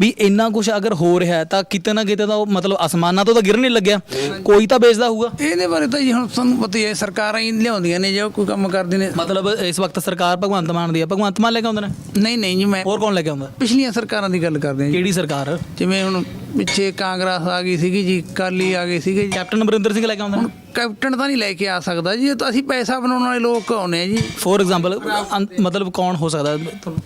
ਵੀ ਇੰਨਾ ਕੁਝ ਅਗਰ ਹੋ ਰਿਹਾ ਹੈ ਤਾਂ ਕਿਤੇ ਨਾ ਕਿਤੇ ਤਾਂ ਉਹ ਮਤਲਬ ਅਸਮਾਨਾਂ ਤੋਂ ਤਾਂ ਗਿਰ ਨਹੀਂ ਲੱਗਿਆ। ਕੋਈ ਤਾਂ ਵੇਚਦਾ ਹੋਊਗਾ। ਇਹਦੇ ਬਾਰੇ ਤਾਂ ਜੀ ਹੁਣ ਤੁਹਾਨੂੰ ਪਤਾ ਹੀ ਹੈ ਸਰਕਾਰਾਂ ਹੀ ਲਿਆਉਂਦੀਆਂ ਨੇ ਜੋ ਕੋਈ ਕੰਮ ਕਰਦੇ ਨੇ। ਮਤਲਬ ਇਸ ਵਕਤ ਸਰਕਾਰ ਭਗਵੰਤ ਮਾਨ ਦੀ ਹੈ। ਭਗਵੰਤ ਮਾਨ ਲੈ ਕੇ ਆਉਂਦੇ ਨੇ? ਨਹੀਂ ਨਹੀਂ ਜੀ ਮੈਂ ਹੋਰ ਕੌਣ ਲੈ ਕੇ ਆਉਂਦਾ? ਪਿਛਲੀਆਂ ਸਰਕਾਰਾਂ ਦੀ ਗੱਲ ਕਰਦੇ ਹਾਂ ਜੀ। ਕਿਹੜੀ ਸਰਕਾਰ? ਜਿਵੇਂ ਹੁਣ ਪਿੱਛੇ ਕਾਂਗਰਸ ਆ ਗਈ ਸੀਗੀ ਜੀ ਕਾਲੀ ਆ ਗਏ ਸੀਗੇ ਜੀ। ਕੈਪਟਨ ਅਮਰਿੰਦਰ ਸਿੰਘ ਲੈ ਕੇ ਆਉਂਦੇ ਨੇ? ਕੈਪਟਨ ਤਾਂ ਨਹੀਂ ਲੈ ਕੇ ਆ ਸਕਦਾ ਜੀ ਇਹ ਤਾਂ ਅਸੀਂ ਪੈਸਾ ਬਣਾਉਣ ਵਾਲੇ ਲੋਕ ਆਉਨੇ ਆ ਜੀ? ਫੋਰ ਐਗਜ਼ਾਮਪਲ ਮਤਲਬ ਕੌਣ ਹੋ ਸਕਦਾ?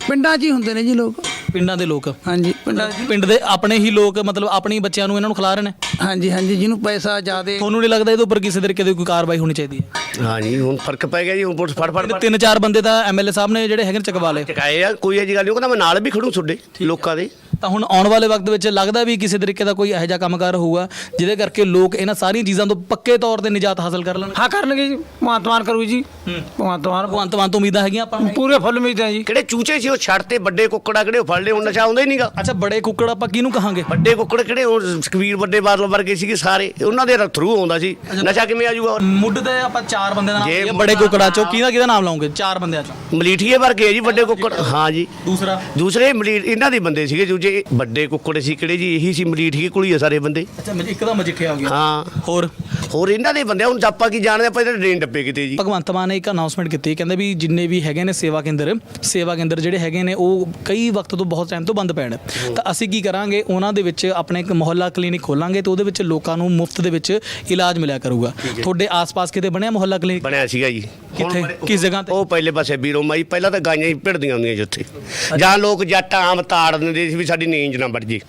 ਪਿੰਡਾਂ 'ਚ ਹੀ ਹੁੰਦੇ ਨੇ ਜੀ ਲੋਕ। ਪਿੰਡਾਂ ਦੇ ਲੋਕ। ਹਾਂਜੀ ਪਿੰਡਾਂ ਪਿੰਡ ਦੇ ਆਪਣੇ ਹੀ ਲੋਕ ਮਤਲਬ ਆਪਣੇ ਬੱਚਿਆਂ ਨੂੰ ਇਹਨਾਂ ਨੂੰ ਖਿਲਾ ਰਹੇ ਨੇ? ਹਾਂਜੀ ਹਾਂਜੀ ਜਿਹਨੂੰ ਪੈਸਾ ਜ਼ਿਆਦੇ ਤੁਹਾਨੂੰ ਨਹੀਂ ਲੱਗਦਾ ਇਹਦੇ ਉੱਪਰ ਕਿਸੇ ਤਰੀਕੇ ਦੀ ਕੋਈ ਕਾਰਵਾਈ ਹੋਣੀ ਚਾਹੀਦੀ ਹੈ? ਹਾਂ ਜੀ ਹੁਣ ਫ਼ਰਕ ਪੈ ਗਿਆ ਜੀ ਹੁਣ ਪੁਲਿਸ ਫੜ ਫੜ ਤਿੰਨ ਚਾਰ ਬੰਦੇ ਤਾਂ ਐਮਐਲਏ ਸਾਹਿਬ ਨੇ ਜਿਹੜੇ ਹੈਗੇ ਨੇ ਚਕਵਾ ਲਏ ਚਕਾਏ ਆ ਕੋਈ ਅਜੀ ਗੱਲ ਨਹੀਂ ਉਹ ਕਹਿੰਦਾ ਮੈਂ ਨਾਲ ਵੀ ਖੜੂ ਤੁਹਾਡੇ ਲੋਕਾਂ ਦੇ। ਤਾਂ ਹੁਣ ਆਉਣ ਵਾਲੇ ਵਕਤ ਵਿੱਚ ਲੱਗਦਾ ਵੀ ਕਿਸੇ ਤਰੀਕੇ ਦਾ ਕੋਈ ਇਹੋ ਜਿਹਾ ਕੰਮਕਾਰ ਹੋਊਗਾ ਜਿਹਦੇ ਕਰਕੇ ਲੋਕ ਇਹਨਾਂ ਸਾਰੀਆਂ ਚੀਜ਼ਾਂ ਤੋਂ ਪੱਕੇ ਤੌਰ ਤੇ ਨਿਜਾਤ ਹਾਸਲ ਕਰ ਲੈਣ। ਹਾਂ ਕਰਨਗੇ ਜੀ। ਭਗਵੰਤ ਮਾਨ ਕਰੂ ਜੀ। ਭਗਵੰਤ ਮਾਨ। ਭਗਵੰਤ ਮਾਨ ਤੋਂ ਉਮੀਦਾਂ ਹੈਗੀਆਂ ਆਪਾਂ ਨੂੰ? ਪੂਰੇ ਫੁੱਲ ਉਮੀਦਾਂ ਜੀ। ਕਿਹੜੇ ਚੂਚੇ ਸੀ ਉਹ ਛੱਡ ਤੇ ਵੱਡੇ ਕੁੱਕੜਾ ਕਿਹੜੇ ਉਹ ਫੜ ਲਏ ਹੁਣ ਨਸ਼ਾ ਆਉਂਦਾ ਹੀ ਨਹੀਂਗਾ। ਅੱਛਾ ਬੜੇ ਕੁੱਕੜ ਆਪਾਂ ਕਿਹਨੂੰ ਕਹਾਂਗੇ? ਵੱਡੇ ਕੁੱਕੜ ਕਿਹੜੇ ਉਹ ਸਕਵੀਰ ਵੱਡੇ ਬਾਦਲ ਵਰਗੇ ਸੀਗੇ ਸਾਰੇ ਉਹਨਾਂ ਦੇ ਥਰੂ ਆਉਂਦਾ ਸੀ। ਨਸ਼ਾ ਕਿਵੇਂ ਆ ਜਾਊਗਾ ਮੁੱਢ ਤੇ ਆਪਾਂ ਚਾਰ ਬੰਦੇ ਦਾ ਨਾਮ ਜੇ ਲਈਏ ਬੜੇ ਕੁੱਕੜਾਂ ਚੋਂ ਕਿਹਦਾ ਕਿਹਦਾ ਨਾਮ ਲਾਉਂਗੇ ਚਾਰ ਬੰਦਿਆਂ ਚੋਂ। ਮਲੀਠੀਏ ਵਰਗੇ ਜੀ ਵੱਡੇ ਕੁੱਕੜ। ਹਾਂ ਜੀ। ਦੂਸਰਾ? ਦੂਸਰੇ ਮਲੀ ਇਹਨਾਂ ਦੇ ਬੰਦੇ ਸੀਗੇ ਦੂਜੇ ਜਿਹੜੇ ਵੱਡੇ ਕੁੱਕੜ ਸੀ ਕਿਹੜੇ ਜੀ? ਇਹੀ ਸੀ ਮਰੀਠੀ ਕੋਲ ਹੀ ਆ ਸਾਰੇ ਬੰਦੇ? ਅੱਛਾ ਮੈਂ ਇੱਕਦਮ ਮਜਿੱਠਿਆ ਹੋ ਗਿਆ। ਹਾਂ। ਹੋਰ? ਹੋਰ ਇਹਨਾਂ ਦੇ ਬੰਦੇ ਹੁਣ ਆਪਾਂ ਕੀ ਜਾਣਦੇ ਆਪਾਂ ਇਹਦੇ ਡਰੇਨ ਡੱਬੇ ਕਿਤੇ ਜੀ? ਭਗਵੰਤ ਮਾਨ ਨੇ ਇੱਕ ਅਨਾਉਂਸਮੈਂਟ ਕੀਤੀ ਕਹਿੰਦੇ ਵੀ ਜਿੰਨੇ ਵੀ ਹੈਗੇ ਨੇ ਸੇਵਾ ਕੇਂਦਰ ਸੇਵਾ ਕੇਂਦਰ ਜਿਹੜੇ ਹੈਗੇ ਨੇ ਉਹ ਕਈ ਵਕਤ ਤੋਂ ਬਹੁਤ ਟਾਈਮ ਤੋਂ ਬੰਦ ਨੇ। ਤਾਂ ਅਸੀਂ ਕੀ ਕਰਾਂਗੇ ਉਹਨਾਂ ਦੇ ਵਿੱਚ ਆਪਣੇ ਇੱਕ ਮੁਹੱਲਾ ਕਲੀਨਿਕ ਖੋਲਾਂਗੇ ਤੇ ਉਹਦੇ ਵਿੱਚ ਲੋਕਾਂ ਨੂੰ ਮੁਫਤ ਦੇ ਵਿੱਚ ਇਲਾਜ ਮਿਲਿਆ ਕਰੂਗਾ। ਤੁਹਾਡੇ ਆਸ-ਪਾਸ ਕਿਤੇ ਬਣਿਆ ਮੁਹੱਲਾ ਕਲੀਨਿਕ ਬਣਿਆ ਸੀਗਾ ਜੀ। ਕਿੱਥੇ? ਕਿਸ ਜਗ੍ਹਾ ਤੇ? ਉਹ ਪਹਿਲੇ ਪਾਸੇ ਬੀਰੋ ਮਾਈ ਪਹਿਲਾਂ ਤਾਂ ਗਾਈਆਂ ਹੀ ਭਿੜਦੀਆਂ ਹੁੰਦੀਆਂ ਜਿੱਥੇ ਜਾਂ ਲੋਕ ਜੱਟ ਆਮ ਤਾੜ ਦਿੰਦੇ ਸੀ ਵੀ ਸਾਡੀ ਨੀਂਜ ਨਾ ਵੱਜ ਜੇ।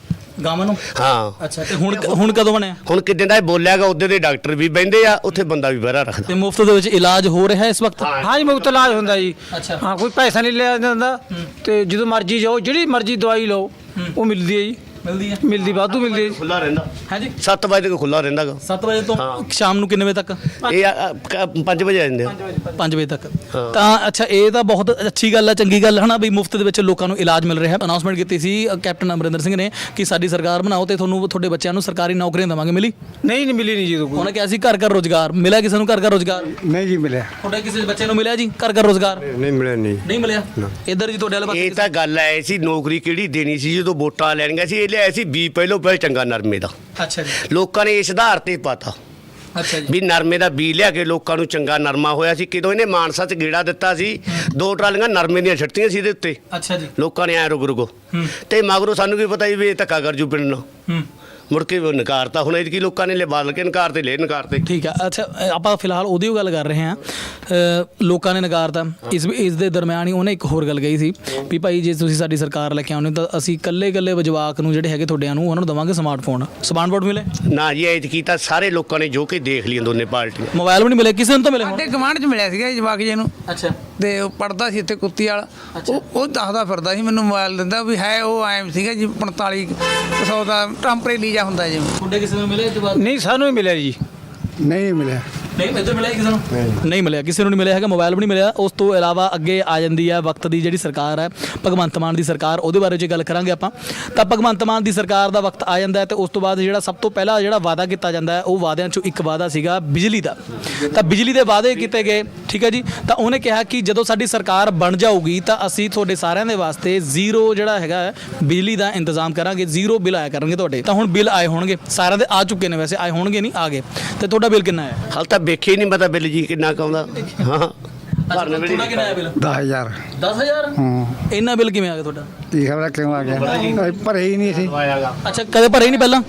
ਗਾਵਾਂ ਨੂੰ? ਹਾਂ। ਅੱਛਾ ਤੇ ਹੁਣ ਹੁਣ ਕਦੋਂ ਬਣਿਆ? ਹੁਣ ਕਿਦਾਂ ਦਾ ਇਹ ਬੋਲਿਆਗਾ ਉਹਦੇ ਦੇ ਡਾਕਟਰ ਵੀ ਬਹਿੰਦੇ ਆ ਉੱਥੇ ਬੰਦਾ ਵੀ ਬਹਿਰਾ ਰੱਖਦਾ। ਤੇ ਮੁਫਤ ਦੇ ਵਿੱਚ ਇਲਾਜ ਹੋ ਰਿਹਾ ਇਸ ਵਕਤ? ਹਾਂ। ਜੀ ਮੁਕਤ ਇਲਾਜ ਹੁੰਦਾ ਜੀ। ਅੱਛਾ। ਹਾਂ ਕੋਈ ਪੈਸਾ ਨਹੀਂ ਲਿਆ ਜਾਂਦਾ। ਤੇ ਜਦੋਂ ਮਰਜ਼ੀ ਜਾਓ ਜਿਹੜੀ ਮਰਜ਼ੀ ਦਵਾਈ ਲਓ ਉਹ ਮਿਲਦੀ ਹੈ ਜੀ। ਮਿਲਦੀ ਹੈ? ਮਿਲਦੀ ਵਾਧੂ ਮਿਲਦੀ ਹੈ ਜੀ। ਖੁੱਲਾ ਰਹਿੰਦਾ। ਹਾਂਜੀ 7 ਵਜੇ ਤੱਕ ਖੁੱਲਾ ਰਹਿੰਦਾਗਾ 7 ਵਜੇ ਤੋਂ। ਸ਼ਾਮ ਨੂੰ ਕਿੰਨੇ ਵਜੇ ਤੱਕ? ਇਹ 5 ਵਜੇ ਆ ਜਾਂਦੇ ਆ। 5 ਵਜੇ ਤੱਕ। ਤਾਂ ਅੱਛਾ ਇਹ ਤਾਂ ਬਹੁਤ ਅੱਛੀ ਗੱਲ ਹੈ ਚੰਗੀ ਗੱਲ ਹੈ ਨਾ ਵੀ ਮੁਫਤ ਦੇ ਵਿੱਚ ਲੋਕਾਂ ਨੂੰ ਇਲਾਜ ਮਿਲ ਰਿਹਾ ਹੈ। ਅਨਾਉਂਸਮੈਂਟ ਕੀਤੀ ਸੀ ਕੈਪਟਨ ਅਮਰਿੰਦਰ ਸਿੰਘ ਨੇ ਕਿ ਸਾਡੀ ਸਰਕਾਰ ਬਣਾਓ ਤੇ ਤੁਹਾਨੂੰ ਤੁਹਾਡੇ ਬੱਚਿਆਂ ਨੂੰ ਸਰਕਾਰੀ ਨੌਕਰੀਆਂ ਦੇਵਾਂਗੇ। ਮਿਲੀ? ਨਹੀਂ ਨਹੀਂ ਮਿਲੀ ਨਹੀਂ ਜੀ ਕੋਈ। ਉਹਨੇ ਕਿਹਾ ਸੀ ਘਰ ਘਰ ਰੋਜ਼ਗਾਰ। ਮਿਲਿਆ ਕਿਸੇ ਨੂੰ ਘਰ ਘਰ ਰੋਜ਼ਗਾਰ? ਨਹੀਂ ਜੀ ਮਿਲਿਆ। ਤੁਹਾਡੇ ਕਿਸੇ ਬੱਚੇ ਨੂੰ ਮਿਲਿਆ ਜੀ ਘਰ ਘਰ ਰੋਜ਼ਗਾਰ? ਨਹੀਂ ਮਿਲਿਆ ਨਹੀਂ ਨਹੀਂ ਮਿਲਿਆ? ਇੱਧਰ ਜੀ ਤੁਹਾਡੇ ਵਾਲੇ ਪਾਸੇ ਇਹ ਤਾਂ ਗੱਲ ਐ ਸੀ ਨੌਕਰੀ ਕਿਹੜੀ ਦੇਣੀ ਸੀ ਜਦੋਂ ਵੋਟਾਂ ਲੈਣੀਆਂ ਸੀ ਇਹ ਲਿਆਏ ਸੀ ਬੀ ਪਹਿਲੋਂ ਪਹਿਲ ਚੰਗਾ ਨਰਮੇ ਦਾ। ਅੱਛਾ ਜੀ। ਲੋਕਾਂ ਨੇ ਇਸ ਆਧਾਰ ਤੇ ਪਾਤਾ। ਅੱਛਾ ਜੀ। ਵੀ ਨਰਮੇ ਦਾ ਬੀ ਲਿਆ ਕੇ ਲੋਕਾਂ ਨੂੰ ਚੰਗਾ ਨਰਮਾ ਹੋਇਆ ਸੀ। ਕਿਦੋਂ ਇਹਨੇ ਮਾਨਸਾ 'ਚ ਗੇੜਾ ਦਿੱਤਾ ਸੀ ਦੋ ਟਰਾਲੀਆਂ ਨਰਮੇ ਦੀਆਂ ਛੱਟੀਆਂ ਸੀ ਇਹਦੇ ਉੱਤੇ। ਅੱਛਾ ਜੀ। ਲੋਕਾਂ ਨੇ ਐ ਰੁਕ ਰੁਕੋ ਤੇ ਮਗਰੋਂ ਸਾਨੂੰ ਵੀ ਪਤਾ ਵੀ ਇਹ ਧੱਕਾ ਕਰ ਜੂ ਪਿੰਡ ਨੂੰ। ਹੂੰ। ਮੁੜ ਕੇ ਉਹ ਨਕਾਰਤਾ ਹੁਣ ਇਹਦੀ ਕੀ ਲੋਕਾਂ ਨੇ ਲੈ ਬਦਲ ਕੇ ਨਕਾਰ ਤੇ ਲੈ ਨਕਾਰ ਤੇ। ਠੀਕ ਹੈ ਅੱਛਾ ਆਪਾਂ ਫਿਲਹਾਲ ਉਹਦੀ ਗੱਲ ਕਰ ਰਹੇ ਹਾਂ। ਲੋਕਾਂ ਨੇ ਨਕਾਰਤਾ ਇਸ ਇਸ ਦੇ ਦਰਮਿਆਨ ਹੀ ਉਹਨੇ ਇੱਕ ਹੋਰ ਗੱਲ ਕਹੀ ਸੀ ਵੀ ਭਾਈ ਜੇ ਤੁਸੀਂ ਸਾਡੀ ਸਰਕਾਰ ਲੈ ਕੇ ਆਉਂਦੇ ਹੋ ਤਾਂ ਅਸੀਂ ਕੱਲੇ ਕੱਲੇ ਵਜਵਾਕ ਨੂੰ ਜਿਹੜੇ ਹੈਗੇ ਤੁਹਾਡਿਆਂ ਨੂੰ ਉਹਨਾਂ ਨੂੰ ਦਵਾਂਗੇ ਸਮਾਰਟਫੋਨ ਸਮਾਰਟਫੋਨ ਮਿਲੇ? ਨਾ ਜੀ ਐਤ ਕੀਤਾ ਸਾਰੇ ਲੋਕਾਂ ਨੇ ਜੋ ਕਿ ਦੇਖ ਲਈਆਂ ਦੋਨੇ ਪਾਰਟੀਆਂ। ਮੋਬਾਈਲ ਵੀ ਨਹੀਂ ਮਿਲੇ ਕਿਸੇ ਨੂੰ ਤਾਂ ਮਿਲੇ ਸਾਡੇ ਗਵਾਂਢ 'ਚ ਮਿਲਿਆ ਸੀਗਾ ਜਵਾਕ ਜੀ ਨੂੰ। ਅੱਛਾ। ਤੇ ਉਹ ਪੜਦਾ ਸੀ ਇੱਥੇ ਕੁੱਤੀ ਵਾਲਾ। ਉਹ ਉਹ ਦੱਸਦਾ ਫਿਰਦਾ ਸੀ ਮੈਨੂੰ ਮੋਬਾਈਲ ਦਿੰਦਾ ਵੀ ਹੈ ਉਹ ਐਮ ਸੀਗਾ ਜੀ 4500 ਦਾ ਟੈਂਪਰੇਰੀ ਜਾ ਹੁੰਦਾ ਜਿਵੇਂ ਤੁਹਾਡੇ ਕਿਸੇ ਨੂੰ ਮਿਲੇ ਜਵਾਬ ਨਹੀਂ ਸਾਨੂੰ ਹੀ ਮਿਲਿਆ ਜੀ। ਨਹੀਂ ਮਿਲਿਆ। ਨਹੀਂ ਮਿਲਿਆ ਕਿਸੇ ਨੂੰ? ਨਹੀਂ। ਮਿਲਿਆ ਕਿਸੇ ਨੂੰ ਨਹੀਂ ਮਿਲਿਆ ਹੈਗਾ ਮੋਬਾਈਲ ਵੀ ਨਹੀਂ ਮਿਲਿਆ। ਉਸ ਤੋਂ ਇਲਾਵਾ ਅੱਗੇ ਆ ਜਾਂਦੀ ਹੈ ਵਕਤ ਦੀ ਜਿਹੜੀ ਸਰਕਾਰ ਹੈ ਭਗਵੰਤ ਮਾਨ ਦੀ ਸਰਕਾਰ ਉਹਦੇ ਬਾਰੇ ਜੇ ਗੱਲ ਕਰਾਂਗੇ ਆਪਾਂ ਤਾਂ ਭਗਵੰਤ ਮਾਨ ਦੀ ਸਰਕਾਰ ਦਾ ਵਕਤ ਆ ਜਾਂਦਾ ਹੈ ਤੇ ਉਸ ਤੋਂ ਬਾਅਦ ਜਿਹੜਾ ਸਭ ਤੋਂ ਪਹਿਲਾ ਜਿਹੜਾ ਵਾਅਦਾ ਕੀਤਾ ਜਾਂਦਾ ਹੈ ਉਹ ਵਾਅਦਿਆਂ ਚੋਂ ਇੱਕ ਵਾਅਦਾ ਸੀਗਾ ਬਿਜਲੀ ਦਾ। ਤਾਂ ਬਿਜਲੀ ਦੇ ਵਾਅਦੇ ਕੀਤੇ ਗਏ ਠੀਕ ਹੈ ਜੀ? ਤਾਂ ਉਹਨੇ ਕਿਹਾ ਕਿ ਜਦੋਂ ਸਾਡੀ ਸਰਕਾਰ ਬਣ ਜਾਊਗੀ ਤਾਂ ਅਸੀਂ ਤੁਹਾਡੇ ਸਾਰਿਆਂ ਦੇ ਵਾਸਤੇ ਜ਼ੀਰੋ ਜਿਹੜਾ ਹੈਗਾ ਬਿਜਲੀ ਦਾ ਇੰਤਜ਼ਾਮ ਕਰਾਂਗੇ ਜ਼ੀਰੋ ਬਿੱਲ ਆਇਆ ਕਰਨਗੇ ਤੁਹਾਡੇ। ਤਾਂ ਹੁਣ ਬਿੱਲ ਆਏ ਹੋਣਗੇ ਸਾਰਿਆਂ ਦੇ ਆ ਚੁੱਕੇ ਨੇ ਵੈਸੇ ਆਏ ਹੋਣਗੇ ਨਹੀਂ ਆ ਗਏ। ਤੇ ਤੁਹਾਡਾ ਬਿੱਲ ਕਿੰਨਾ ਹੈ? ਹਾਲ ਤਾਂ ਵੇਖੇ ਹੀ ਨਹੀਂ ਪਤਾ ਬਿੱਲ ਜੀ ਕਿੰਨਾ ਕੁ ਆਉਂਦਾ। ਹਾਂ। ਭਰਨ ਵੇਲੇ ਤੁਹਾਡਾ ਕਿੰਨਾ ਹੈ ਬਿੱਲ 10000 10000 ਹਾਂ। ਇੰਨਾ ਬਿੱਲ ਕਿਵੇਂ ਆ ਗਿਆ ਤੁਹਾਡਾ? ਕੀ ਖਬਰ ਕਿਉਂ ਆ ਗਿਆ? ਅਸੀਂ ਭਰੇ ਹੀ ਨਹੀਂ ਸੀ। ਅੱਛਾ ਕਦੇ ਭਰੇ ਹੀ ਨਹੀਂ ਪਹਿਲਾਂ?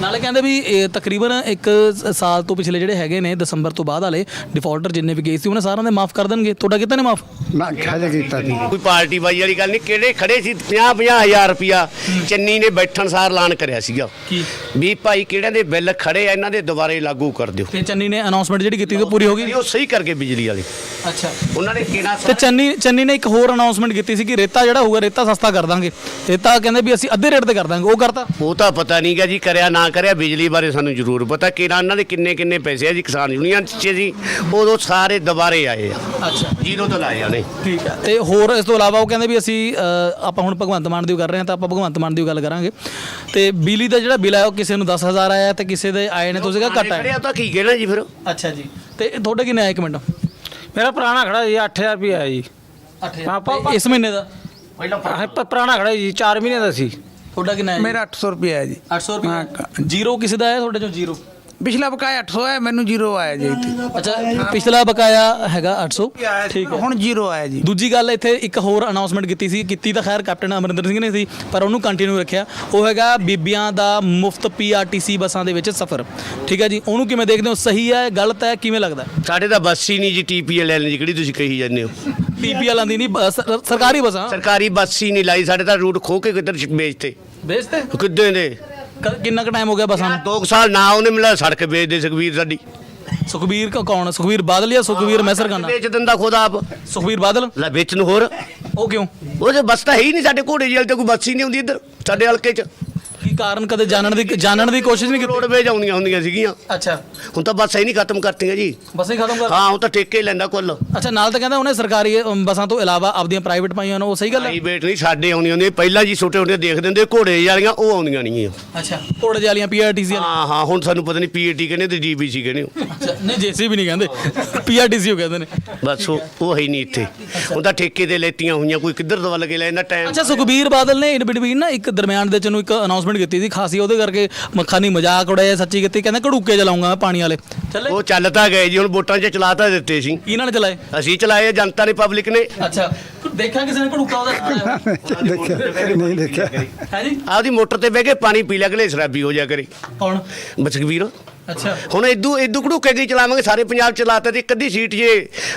ਨਾਲੇ ਕਹਿੰਦੇ ਵੀ ਇਹ ਤਕਰੀਬਨ ਇੱਕ ਸਾਲ ਤੋਂ ਪਿਛਲੇ ਜਿਹੜੇ ਹੈਗੇ ਨੇ ਦਸੰਬਰ ਤੋਂ ਬਾਅਦ ਵਾਲੇ ਡਿਫਾਲਟਰ ਜਿੰਨੇ ਵੀ ਗਏ ਸੀ ਉਹਨਾਂ ਸਾਰਿਆਂ ਦੇ ਮਾਫ ਕਰ ਦੇਣਗੇ। ਤੁਹਾਡਾ ਕਿਤੇ ਨੇ ਮਾਫ? ਨਾ ਖਾਜਾ ਕੀਤਾ ਸੀ। ਕੋਈ ਪਾਰਟੀ ਬਾਈ ਵਾਲੀ ਗੱਲ ਨਹੀਂ ਕਿਹੜੇ ਖੜੇ ਸੀ? 50 ਹਜ਼ਾਰ ਰੁਪਿਆ ਚੰਨੀ ਨੇ ਬੈਠਣ ਸਾਰ ਐਲਾਨ ਕਰਿਆ ਸੀਗਾ। ਕੀ? ਵੀ ਭਾਈ ਕਿਹੜਿਆਂ ਦੇ ਬਿੱਲ ਖੜੇ ਆ ਇਹਨਾਂ ਦੇ ਦੁਬਾਰੇ ਲਾਗੂ ਕਰ ਦਿਓ। ਤੇ ਚੰਨੀ ਨੇ ਅਨਾਉਂਸਮੈਂਟ ਜਿਹੜੀ ਕੀਤੀ ਉਹ ਪੂਰੀ ਹੋ ਗਈ? ਉਹ ਸਹੀ ਕਰਕੇ ਬਿਜਲੀ ਵਾਲੇ। ਅੱਛਾ। ਉਹਨਾਂ ਨੇ ਕਿਹੜਾ ਤੇ ਚੰਨੀ ਚੰਨੀ ਨੇ ਇੱਕ ਹੋਰ ਅਨਾਉਂਸਮੈਂਟ ਕੀਤੀ ਸੀ ਕਿ ਰੇਤਾ ਜਿਹੜਾ ਹੋਊਗਾ ਰੇਤਾ ਸਸਤਾ ਕਰ ਦਾਂਗੇ। ਰੇਤਾ ਕਹਿੰਦੇ ਵੀ ਅਸੀਂ ਅੱਧੇ ਰੇਟ ਤੇ ਕਰ ਦਾਂਗੇ। ਉਹ ਕਰਤਾ? ਉਹ ਤਾਂ ਪਤਾ ਨਹੀਂ ਗਾ ਜੀ ਕਰਿਆ ਨਾ ਕਰਿਆ ਬਿਜਲੀ ਬਾਰੇ ਸਾਨੂੰ ਜ਼ਰੂਰ ਪਤਾ ਕਿ ਇਹਨਾਂ ਦੇ ਕਿੰਨੇ ਕਿੰਨੇ ਪੈਸੇ ਆ ਜੀ ਕਿਸਾਨ ਯੂਨੀਅਨ 'ਚ ਜੀ। ਉਦੋਂ ਸਾਰੇ ਦੁਬਾਰੇ ਆਏ ਆ। ਅੱਛਾ। ਜੀਰੋ ਤੋਂ ਲਾਏ ਆ ਨੇ ਠੀਕ ਹੈ ਤੇ ਹੋਰ ਇਸ ਤੋਂ ਇਲਾਵਾ ਉਹ ਕਹਿੰਦੇ ਵੀ ਅਸੀਂ ਅ, ਆਪਾਂ ਹੁਣ ਭਗਵੰਤ ਮਾਨ ਦੀ ਕਰ ਰਹੇ ਹਾਂ ਤਾਂ ਆਪਾਂ ਭਗਵੰਤ ਮਾਨ ਦੀ ਗੱਲ ਕਰਾਂਗੇ। ਤੇ ਬਿਜਲੀ ਦਾ ਜਿਹੜਾ ਬਿੱਲ ਆਇਆ ਉਹ ਕਿਸੇ ਨੂੰ 10000 ਆਇਆ ਤੇ ਕਿਸੇ ਦੇ ਆਏ ਨੇ ਤੁਸੀਂ ਕਿਹਾ ਘੱਟ ਆਇਆ। ਤਾਂ ਕੀ ਕਹਿਣਾ ਜੀ ਫਿਰ। ਅੱਛਾ ਜੀ। ਤੇ ਤੁਹਾਡੇ ਕਿੰਨੇ ਆਇਆ ਇੱਕ ਮਿੰਟ। ਮੇਰਾ ਪੁਰਾਣਾ ਖੜਾ ਜੀ 8000 ਰੁਪਏ ਆਇਆ ਜੀ। 8000 ਆਪਾਂ- ਤੇ ਇਸ ਮਹੀਨੇ ਦਾ? ਆਹ ਪ- ਪੁਰਾਣਾ ਖੜਾ ਜੀ 4 ਮਹੀਨੇ ਦਾ ਸੀ। ਤੁਹਾਡਾ ਕਿੰਨਾ ਹੈ ਮੇਰਾ 800 ਰੁਪਏ ਆਇਆ ਜੀ। 800 ਰੁਪਏ ਹਾਂ। ਜ਼ੀਰੋ ਕਿਸੇ ਦਾ ਆਇਆ ਤੁਹਾਡੇ ਚੋਂ? ਜ਼ੀਰੋ। ਪਿਛਲਾ ਬਕਾਇਆ 800 ਹੈ ਮੈਨੂੰ ਜ਼ੀਰੋ ਆਇਆ ਜੀ ਇੱਥੇ। ਅੱਛਾ ਪਿਛਲਾ ਬਕਾਇਆ ਹੈਗਾ 800 ਠੀਕ ਹੈ। ਹੁਣ ਜ਼ੀਰੋ ਆਇਆ ਜੀ। ਦੂਜੀ ਗੱਲ ਇੱਥੇ ਇੱਕ ਹੋਰ ਅਨਾਉਂਸਮੈਂਟ ਕੀਤੀ ਸੀ। ਕੀਤੀ ਤਾਂ ਖੈਰ ਕੈਪਟਨ ਅਮਰਿੰਦਰ ਸਿੰਘ ਨੇ ਸੀ ਪਰ ਉਹਨੂੰ ਕੰਟੀਨਿਊ ਰੱਖਿਆ। ਉਹ ਹੈਗਾ ਬੀਬੀਆਂ ਦਾ ਮੁਫਤ ਪੀਆਰਟੀਸੀ ਬੱਸਾਂ ਦੇ ਵਿੱਚ ਸਫ਼ਰ। ਠੀਕ ਹੈ ਜੀ ਉਹਨੂੰ ਕਿਵੇਂ ਦੇਖਦੇ ਹੋ? ਸਹੀ ਹੈ ਗਲਤ ਹੈ ਕਿਵੇਂ ਲੱਗਦਾ? ਸਾਡੇ ਤਾਂ ਬੱਸ ਹੀ ਨਹੀਂ ਜੀ ਟੀਪੀਐਲ ਐਲ ਜਿਹੜੀ ਤੁਸੀਂ ਕਹੀ ਜਾਂਦੇ ਹੋ। ਪੀਪੀਐਲ ਆਂਦੀ ਨਹੀਂ ਬੱਸ- ਸਰਕਾਰੀ ਬੱਸਾਂ? ਸਰਕਾਰੀ ਬੱਸ ਹੀ ਨਹੀਂ ਲਾਈ ਸਾਡੇ ਤਾਂ ਰੂਟ ਖੋ ਕੇ ਕਿੱਧਰ ਵੇਚਤੇ? ਵੇਚਦੇ ਕਿੱਦਾਂ ਦੇ? ਕ- ਕਿੰਨਾ ਕੁ ਟਾਈਮ ਹੋ ਗਿਆ ਬੱਸਾਂ ਨੂੰ ਸਾਲ ਨਾ ਉਹਨੇ ਮਿਲਿਆ ਸੜਕ ਵੇਚਦੇ ਸੁਖਵੀਰ ਸਾਡੀ। ਸੁਖਬੀਰ ਕ- ਕੌਣ? ਸੁਖਬੀਰ ਬਾਦਲ ਜਾਂ ਸੁਖਬੀਰ ਮੈਸਰਗਾਨਾ ਵੇਚ ਦਿੰਦਾ ਖੁਦ ਆਪ। ਸੁਖਬੀਰ ਬਾਦਲ? ਲੈ ਵੇਚ ਨੂੰ ਹੋਰ। ਉਹ ਕਿਉਂ? ਉਹ ਜੇ ਬੱਸ ਤਾਂ ਹੈ ਹੀ ਨਹੀਂ ਸਾਡੇ ਘੋੜੇ ਜੇਲ੍ਹ ਤੇ ਕੋਈ ਬੱਸ ਹੀ ਨਹੀਂ ਹੁੰਦੀ ਇੱਧਰ ਸਾਡੇ ਹਲਕੇ 'ਚ। ਕਾਰਨ ਕਦੇ ਜਾਣਨ ਦੀ ਜਾਣਨ ਦੀ ਕੋਸ਼ਿਸ਼ ਨਹੀਂ ਕੀਤੀ? ਰੋਡਵੇਜ ਆਉਂਦੀਆਂ ਹੁੰਦੀਆਂ ਸੀਗੀਆਂ। ਅੱਛਾ। ਹੁਣ ਤਾਂ ਬੱਸ ਹੀ ਨਹੀਂ ਖਤਮ ਕਰਤੀਆਂ ਜੀ। ਬਸੇ ਖਤਮ ਕਰ ਹਾਂ ਹੁਣ ਤਾਂ ਠੇਕੇ ਹੀ ਲੈਂਦਾ ਕੁੱਲ। ਅੱਛਾ ਨਾਲ ਤਾਂ ਕਹਿੰਦਾ ਉਹਨੇ ਸਰਕਾਰੀ ਅਮ, ਬੱਸਾਂ ਤੋਂ ਇਲਾਵਾ ਆਪਦੀਆਂ ਪ੍ਰਾਈਵੇਟ ਪਾਈਆਂ ਨੇ ਉਹ ਸਹੀ ਗੱਲ ਹੈ? ਪ੍ਰਾਈਵੇਟ ਨਹੀਂ ਸਾਡੇ ਆਉਂਦੀਆਂ ਹੁੰਦੀਆਂ। ਪਹਿਲਾਂ ਜੀ ਛੋਟੇ ਹੁੰਦੇ ਦੇਖ ਦਿੰਦੇ ਘੋੜੇ ਵਾਲੀਆਂ ਉਹ ਆਉਂਦੀਆਂ ਨਹੀਂ ਆ ਅੱਛਾ ਘੋੜੇ ਜਾਲੀਆਂ ਪੀਆਰਟੀਸੀ ਹਾਂ ਹਾਂ ਹੁਣ ਸਾਨੂੰ ਪਤਾ ਨਹੀਂ ਪੀਏਟੀ ਕਹਿੰਦੇ ਤੇ ਜੀਬੀਸੀ ਕਹਿੰਦੇ ਹੋ। ਅੱਛਾ ਨਹੀਂ ਜੇਸੀ ਵੀ ਨਹੀਂ ਕਹਿੰਦੇ। ਪੀਆਰਟੀਸੀ ਉਹ ਕਹਿੰਦੇ ਨੇ। ਬਸ ਉਹ ਉਹ ਹੈ ਹੀ ਨਹੀਂ ਇੱਥੇ। ਹੁਣ ਤਾਂ ਠੇਕੇ ਤੇ ਲੈਤੀਆਂ ਹੋਈਆਂ ਕੋਈ ਕਿੱਧਰ ਦਵਲ ਕੇ ਲੈਂਦਾ ਟਾਈਮ ਅੱਛਾ ਸੁਖਬੀਰ ਬਾਦਲ ਨੇ ਇਨ ਬਿਟਵੀਨ ਨਾ ਇੱਕ ਦਰਮਿਆਨ ਦੇ ਚ ਨੂੰ ਇੱਕ ਅਨਾਉਂਸਮੈਂਟ ਕੀਤੀ ਸੀ ਖਾਸੀ ਉਹਦੇ ਕਰਕੇ ਮੱਖਾਨੀ ਮਜ਼ਾਕ ਉਡਾਇਆ ਸੱਚੀ ਕੀਤੀ ਕਹਿੰਦਾ ਘੜੂਕੇ ਚਲਾਉਂਗਾ ਮੈਂ ਪਾਣੀ ਵਾਲੇ। ਚੱਲੇ। ਉਹ ਚੱਲ ਤਾਂ ਗਏ ਜੀ ਹੁਣ ਵੋਟਾਂ 'ਚ ਚਲਾ ਤਾਂ ਦਿੱਤੇ ਸੀ। ਕਿਹਨਾਂ ਨੇ ਚਲਾਏ? ਅਸੀਂ ਚਲਾਏ ਜਨਤਾ ਨੇ ਪਬਲਿਕ ਨੇ। ਅੱਛਾ ਦੇਖਿਆ ਕਿਸੇ ਨੇ ਘੜੂਕਾ ਉਹਦਾ? ਦੇਖਿਆ ਨਹੀਂ ਦੇਖਿਆ। ਹੈ ਜੀ? ਆਪਦੀ ਮੋਟਰ ਤੇ ਬਹਿ ਕੇ ਪਾਣੀ ਪੀ ਲਿਆ ਅਗਲੇ ਸ਼ਰਾਬੀ ਹੋ ਜਾ ਕਰੇ। ਕੌਣ? ਬਚਕਵੀਰ ਅੱਛਾ। ਹੁਣ ਇਦੂ ਇਦੂ ਘੜੂਕੇ ਦੀ ਚਲਾਵਾਂਗੇ? ਸਾਰੇ ਪੰਜਾਬ ਚਲਾਤੇ ਤੇ ਇੱਕ ਅੱਧੀ ਸੀਟ ਜੇ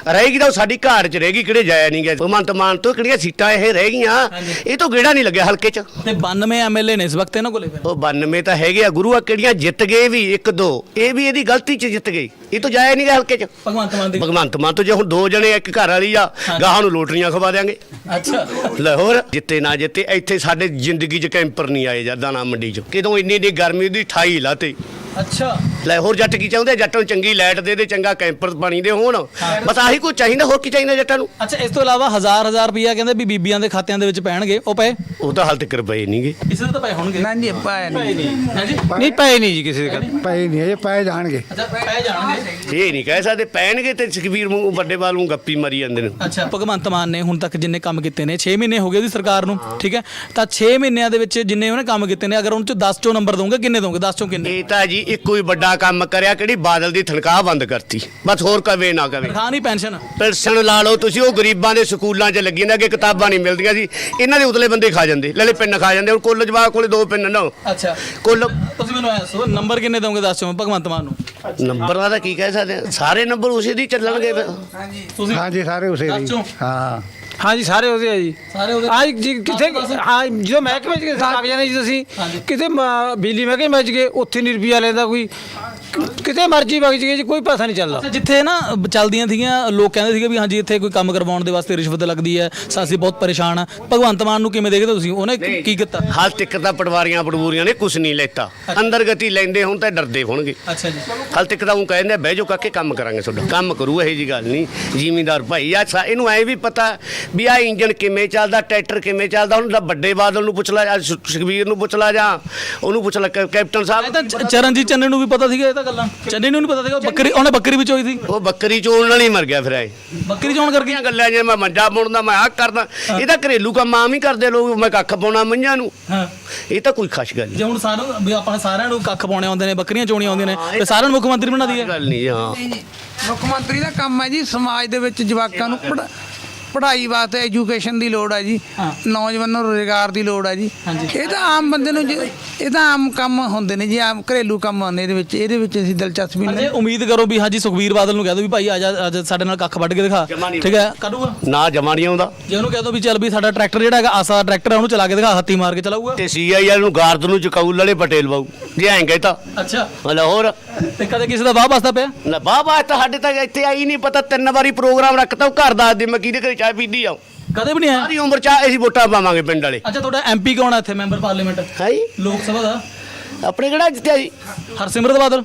ਰਹੇਗੀ ਤਾਂ ਉਹ ਸਾਡੀ ਘਾਟ 'ਚ ਰਹੇਗੀ ਕਿਹੜੇ ਜਾਇਆ ਨਹੀਂ ਗਿਆ। ਭਗਵੰਤ ਮਾਨ ਤੋਂ ਕਿਹੜੀਆਂ ਸੀਟਾਂ ਇਹ ਰਹਿ ਗਈਆਂ ਇਹ ਤੋਂ ਗੇੜਾ ਨਹੀਂ ਲੱਗਿਆ ਹਲਕੇ 'ਚ। ਤੇ 92 ਐਮਐਲਏ ਨੇ ਇਸ ਵਕਤ ਇਹਨਾਂ ਕੋਲੇ ਫਿਰ? ਉਹ 92 ਤਾਂ ਹੈਗੇ ਆ ਗੁਰੂ ਆ ਕਿਹੜੀਆਂ ਜਿੱਤ ਗਏ ਵੀ ਇੱਕ ਦੋ। ਇਹ ਵੀ ਇਹਦੀ ਗਲਤੀ 'ਚ ਜਿੱਤ ਗਏ। ਇਹ ਤੋਂ ਜਾਇਆ ਨਹੀਂ ਗਿਆ ਹਲਕੇ 'ਚ। ਭਗਵੰਤ ਮਾਨ ਦੀ। ਭਗਵੰਤ ਮਾਨ ਤੋਂ ਜੇ ਹੁਣ ਦੋ ਜਣੇ ਇੱਕ ਘਰ ਵਾਲੀ ਆ ਗਾਹਾਂ ਨੂੰ ਲੋਟਰੀਆਂ ਖਵਾ ਦਿਆਂਗੇ। ਅੱਛਾ। ਲਾਹੌਰ ਜਿੱਤੇ ਨਾ ਜਿੱਤੇ ਇੱਥੇ ਸਾਡੇ ਜ਼ਿੰਦਗੀ 'ਚ ਕੈਂਪਰ ਨਹੀਂ ਆਏ ਜਦਾਂ ਨਾ ਮੰਡੀ 'ਚ। ਕਿਦੋਂ ਇੰਨੀ ਇੰਨੀ ਗਰਮੀ ਦੀ 28 ਲਾਤੇ। ਅੱਛਾ। ਲਾਹੌਰ ਜੱਟ ਕੀ ਚਾਹੁੰਦੇ? ਜੱਟਾਂ ਨੂੰ ਚੰਗੀ ਲਾਈਟ ਦੇ ਦੇ ਚੰਗਾ ਕੈਂਪਰ ਪਾਣੀ ਦੇ ਹੋਣ। ਬਸ ਆਹੀ ਕੁਝ ਚਾਹੀਦਾ ਹੋਰ ਕੀ ਚਾਹੀਦਾ ਜੱਟਾਂ ਨੂੰ? ਅੱਛਾ ਇਸ ਤੋਂ ਇਲਾਵਾ ਹਜ਼ਾਰ ਹਜ਼ਾਰ ਰੁਪਈਆ ਕਹਿੰਦੇ ਵੀ ਬੀਬੀਆਂ ਦੇ ਖਾਤਿਆਂ ਦੇ ਵਿੱਚ ਪੈਣਗੇ। ਉਹ ਪਏ? ਉਹ ਤਾਂ ਹਾਲ ਤੱਕ ਪਏ ਨਹੀਂਗੇ। ਕਿਸੇ ਦੇ ਤਾਂ ਪਏ ਹੋਣਗੇ। ਨਾ ਜੀ ਪਾਇਆ ਨਹੀਂ। ਹੈ ਜੀ? ਨਹੀਂ ਪਏ ਨਹੀਂ ਜੀ ਕਿਸੇ ਦੇ ਘਰ। ਪਏ ਨਹੀਂ ਇਹ ਪਏ ਜਾਣਗੇ। ਅੱਛਾ ਪਏ ਜਾਣਗੇ। ਇਹ ਨਹੀਂ ਕਹਿ ਸਕਦੇ ਪੈਣਗੇ ਤੇ ਸੁਖਬੀਰ ਨੂੰ ਵੱਡੇ ਵਾਲ ਨੂੰ ਗੱਪੀ ਮਾਰੀ ਜਾਂਦੇ ਨੇ। ਅੱਛਾ। ਭਗਵੰਤ ਮਾਨ ਨੇ ਹੁਣ ਤੱਕ ਜਿੰਨੇ ਕੰਮ ਕੀਤੇ ਨੇ 6 ਮਹੀਨੇ ਹੋ ਗਏ ਉਹਦੀ ਸਰਕਾਰ ਨੂੰ ਠੀਕ ਹੈ? ਤਾਂ 6 ਮਹੀਨਿਆਂ ਦੇ ਵਿੱਚ ਜਿੰਨੇ ਉਹਨੇ ਕੰਮ ਕੀਤੇ ਨੇ ਅਗਰ ਉਹਨਾਂ ਚੋਂ 10 ਚੋਂ ਨੰਬਰ ਦੋਗੇ ਕਿੰਨੇ ਦੋਗੇ 10 ਚੋਂ ਕਿੰਨੇ? ਇਹ ਤਾਂ ਜੀ ਇੱਕੋ ਹੀ ਵੱਡਾ ਕੰਮ ਕਰਿਆ ਕਿਹੜੀ ਬਾਦਲ ਦੀ ਤਨਖਾਹ ਬੰਦ ਕਰਤੀ। ਬਸ ਹੋਰ ਕਵੇ ਨਾ ਕਵੇ। ਤਨਖਾਹ ਨਹੀਂ ਪੈਨਸ਼ਨ। ਪੈਨਸ਼ਨ ਲਾ ਲਓ ਤੁਸੀਂ ਉਹ ਗਰੀਬਾਂ ਦੇ ਸਕੂਲਾਂ 'ਚ ਲੱਗੀਆਂ ਨੇ ਅੱਗੇ ਕਿਤਾਬਾਂ ਨਹੀਂ ਮਿਲਦੀਆਂ ਸੀ। ਇਹਨਾਂ ਦੇ ਉਤਲੇ ਬੰਦੇ ਖਾ ਜਾਂਦੇ ਲੈ ਲੈ ਪਿੰਨ ਖਾ ਜਾਂਦੇ ਹੁਣ ਕੁੱਲ ਜਵਾਕ ਕੋਲੇ ਦੋ ਪਿੰਨ ਨਾ ਅੱਛਾ। ਕੁੱਲ ਤੁਸੀਂ ਮੈਨੂੰ ਐ ਦੱਸੋ ਨੰਬਰ ਕਿੰਨੇ ਦੋਗੇ 10 ਚੋਂ ਭਗਵੰਤ ਮਾਨ ਨੂੰ। ਨੰਬਰ ਦਾ ਕੀ ਕਹਿ ਸਕਦੇ? ਸਾਰੇ ਨੰਬਰ ਉਸੇ ਦੀ ਚੱਲਣਗੇ। ਫਿਰ ਤੁਸੀਂ ਹਾਂਜੀ ਸਾਰੇ ਉਸੇ ਦੀ? ਹਾਂ। ਹਾਂ ਜੀ ਸਾਰੇ ਉਹਦੇ ਆ ਜੀ। ਸਾਰੇ ਉਹਦੇ ਹਾਂ ਜੀ ਕਿਤੇ ਹਾਂ ਜਦੋਂ ਮਹਿਕਮੇ ਚ ਲੱਗ ਜਾਂਦੇ ਜੀ ਤੁਸੀਂ। ਕਿਤੇ ਬਿਜਲੀ ਮਹਿਕਮੇ ਵਿੱਚ ਗਏ ਉੱਥੇ ਨਹੀਂ ਰੁਪਿਆ ਲੈਂਦਾ ਕੋਈ ਕਿਤੇ ਮਰਜ਼ੀ ਵਗ ਜਗੇ ਜੀ ਕੋਈ ਪੈਸਾ ਨਹੀਂ ਚੱਲਦਾ। ਜਿੱਥੇ ਨਾ ਚੱਲਦੀਆਂ ਸੀਗੀਆਂ ਲੋਕ ਕਹਿੰਦੇ ਸੀਗੇ ਵੀ ਹਾਂਜੀ ਇੱਥੇ ਕੋਈ ਕੰਮ ਕਰਵਾਉਣ ਦੇ ਵਾਸਤੇ ਰਿਸ਼ਵਤ ਲੱਗਦੀ ਹੈ ਸਾ ਅਸੀਂ ਬਹੁਤ ਪਰੇਸ਼ਾਨ ਆ। ਭਗਵੰਤ ਮਾਨ ਨੂੰ ਕਿਵੇਂ ਦੇਖਦੇ ਤੁਸੀਂ? ਉਹਨੇ ਕੀ ਕੀਤਾ? ਹਾਲ ਤੱਕ ਤਾਂ ਪਟਵਾਰੀਆਂ ਪਟਵੂਰੀਆਂ ਨੇ ਕੁਝ ਨਹੀਂ ਲੈਤਾ। ਅੰਦਰ ਗਤੀ ਲੈਂਦੇ ਹੁਣ ਤਾਂ ਡਰਦੇ ਹੋਣਗੇ। ਅੱਛਾ ਜੀ। ਹਾਲ ਤੱਕ ਤਾਂ ਉਹ ਕਹਿੰਦੇ ਬਹਿ ਜਾਓ ਕਾਕੇ ਕੰਮ ਕਰਾਂਗੇ ਤੁਹਾਡਾ। ਕੰਮ ਕਰੂ ਇਹ ਜੀ ਗੱਲ ਨਹੀਂ। ਜ਼ਿਮੀਂਦਾਰ ਭਾਈ ਆ ਸਾ- ਇਹਨੂੰ ਐ ਵੀ ਪਤਾ ਵੀ ਆ ਇੰਜਨ ਕਿਵੇਂ ਚੱਲਦਾ ਟਰੈਕਟਰ ਕਿਵੇਂ ਚੱਲਦਾ ਉਹਨੂੰ ਤਾਂ ਵੱਡੇ ਬਾਦਲ ਨੂੰ ਪੁੱਛ ਲੈ ਜਾਂ ਸੁਖਬੀਰ ਨੂੰ ਪੁੱਛ ਲੈ ਜਾਂ ਉਹਨੂੰ ਪੁੱਛ ਲੈ ਕੈ- ਕੈਪਟਨ ਸਾਹਿਬ। ਚਰਨਜੀਤ ਚੰਨੀ ਨੂੰ ਵੀ ਪਤਾ ਸੀਗਾ ਇਹ ਤਾਂ ਗੱਲਾਂ? ਚੰਨੀ ਨੂੰ ਨਹੀਂ ਪਤਾ ਸੀਗਾ ਬੱਕਰੀ ਉਹਨੇ ਬੱਕਰੀ ਵੀ ਚੋਈ ਸੀ। ਉਹ ਬੱਕਰੀ ਚੋਣ ਨਾਲ ਹੀ ਮਰ ਗਿਆ ਫਿਰ ਐ ਬੱਕਰੀ ਚੋਣ ਕਰਕੇ? ਕਿਹੜੀਆਂ ਗੱਲਾਂ ਜੇ ਮੈਂ ਮੰਜਾ ਬੁਣਦਾ ਮੈਂ ਆਹ ਕਰਦਾ ਇਹ ਤਾਂ ਘਰੇਲੂ ਕੰਮ ਆਮ ਹੀ ਕਰਦੇ ਲੋਕ ਮੈਂ ਕੱਖ ਪਾਉਣਾ ਮੰਝਾਂ ਨੂੰ। ਹਾਂ। ਇਹ ਤਾਂ ਕੋਈ ਖਾਸ ਗੱਲ ਨਹੀਂ। ਜੇ ਹੁਣ ਵੀ ਆਪਾਂ ਸਾਰਿਆਂ ਨੂੰ ਕੱਖ ਪਾਉਣੇ ਆਉਂਦੇ ਨੇ ਬੱਕਰੀਆਂ ਚੋਣੀਆਂ ਆਉਂਦੀਆਂ ਨੇ ਤੇ ਸਾਰਿਆਂ ਨੂੰ ਮੁੱਖ ਮੰਤਰੀ ਬਣਾ ਦਈਏ। ਗੱਲ ਨਹੀਂ ਹਾਂ। ਮੁੱਖ ਮੰਤਰੀ ਦਾ ਕੰਮ ਹੈ ਜੀ ਸਮਾਜ ਦੇ ਵਿੱਚ ਜਵਾਕਾਂ ਨੂੰ ਪੜ੍ਹਾ- ਪੜ੍ਹਾਈ ਵਾਸਤੇ ਐਜੂਕੇਸ਼ਨ ਦੀ ਲੋੜ ਹੈ ਜੀ। ਨੌਜਵਾਨਾਂ ਨੂੰ ਰੋਜ਼ਗਾਰ ਦੀ ਲੋੜ ਹੈ ਜੀ। ਇਹ ਤਾਂ ਆਮ ਬੰਦੇ ਨੂੰ ਜੀ- ਇਹ ਤਾਂ ਆਮ ਕੰਮ ਹੁੰਦੇ ਨੇ ਜੀ ਆਮ ਘਰੇਲੂ ਕੰਮ ਹੁੰਦੇ ਇਹਦੇ ਵਿੱਚ। ਇਹਦੇ ਵਿੱਚ ਅਸੀਂ ਦਿਲਚਸਪੀ ਜੇ ਨਹੀਂ ਉਮੀਦ ਕਰੋ ਵੀ ਹਾਂਜੀ ਸੁਖਬੀਰ ਬਾਦਲ ਨੂੰ ਕਹਿ ਦੋ ਵੀ ਭਾਈ ਆ ਜਾ ਅੱਜ ਸਾਡੇ ਨਾਲ ਕੱਖ ਵੱਢ ਕੇ ਦਿਖਾ। ਠੀਕ ਹੈ? ਕਰੂਗਾ ਨਾ ਜਮਾ ਨਹੀਂ ਆਉਂਦਾ। ਜੇ ਉਹਨੂੰ ਕਹਿ ਦੋ ਵੀ ਚੱਲ ਵੀ ਸਾਡਾ ਟਰੈਕਟਰ ਜਿਹੜਾ ਹੈਗਾ ਆਸਾ ਦਾ ਟਰੈਕਟਰ ਹੈ ਉਹਨੂੰ ਚਲਾ ਕੇ ਦਿਖਾ ਹੱਥੀ ਮਾਰ ਕੇ ਚਲਾਊਗਾ? ਤੇ ਸੀਆਈਐਲ ਨੂੰ ਗਾਰਦ ਨੂੰ ਚਕਾਊ ਲੜੇ ਪਟੇਲ ਬਾਊ। ਜੇ ਐਂ ਕਹਤਾ ਅੱਛਾ। ਲਾਹੌਰ ਤੇ ਕਦੇ ਕਿਸੇ ਦਾ ਵਾਹ ਬਸਦਾ ਪਿਆ? ਨਾ ਬਾਬਾ ਤਾਂ ਸਾਡੇ ਤੱਕ ਇੱਥੇ ਆਈ ਨਹੀਂ ਪਤਾ ਤਿੰਨ ਵਾਰੀ ਪ੍ਰੋਗਰਾਮ ਰੱਖਤਾ ਉਹ ਘਰ ਦੱਸ ਦੇ ਮੈਂ ਕਿਹਦੇ ਘਰੇ ਚਾਹ ਪੀਂਦੀ ਆ ਕਦੇ ਵੀ ਨਹੀਂ ਆਇਆ? ਸਾਰੀ ਉਮਰ ਚਾਹ ਅਸੀਂ ਵੋਟਾਂ ਪਾਵਾਂਗੇ ਪਿੰਡ ਵਾਲੇ। ਅੱਛਾ ਤੁਹਾਡਾ ਐਮਪੀ ਕੌਣ ਹੈ ਇੱਥੇ ਮੈਂਬਰ ਪਾਰਲੀਮੈਂਟ? ਹਾਈ ਲੋਕ ਸਭਾ ਦਾ? ਆਪਣੇ ਕਿਹੜਾ ਜਿੱਤਿਆ ਜੀ? ਹਰਸਿਮਰਤ ਬਾਦਲ?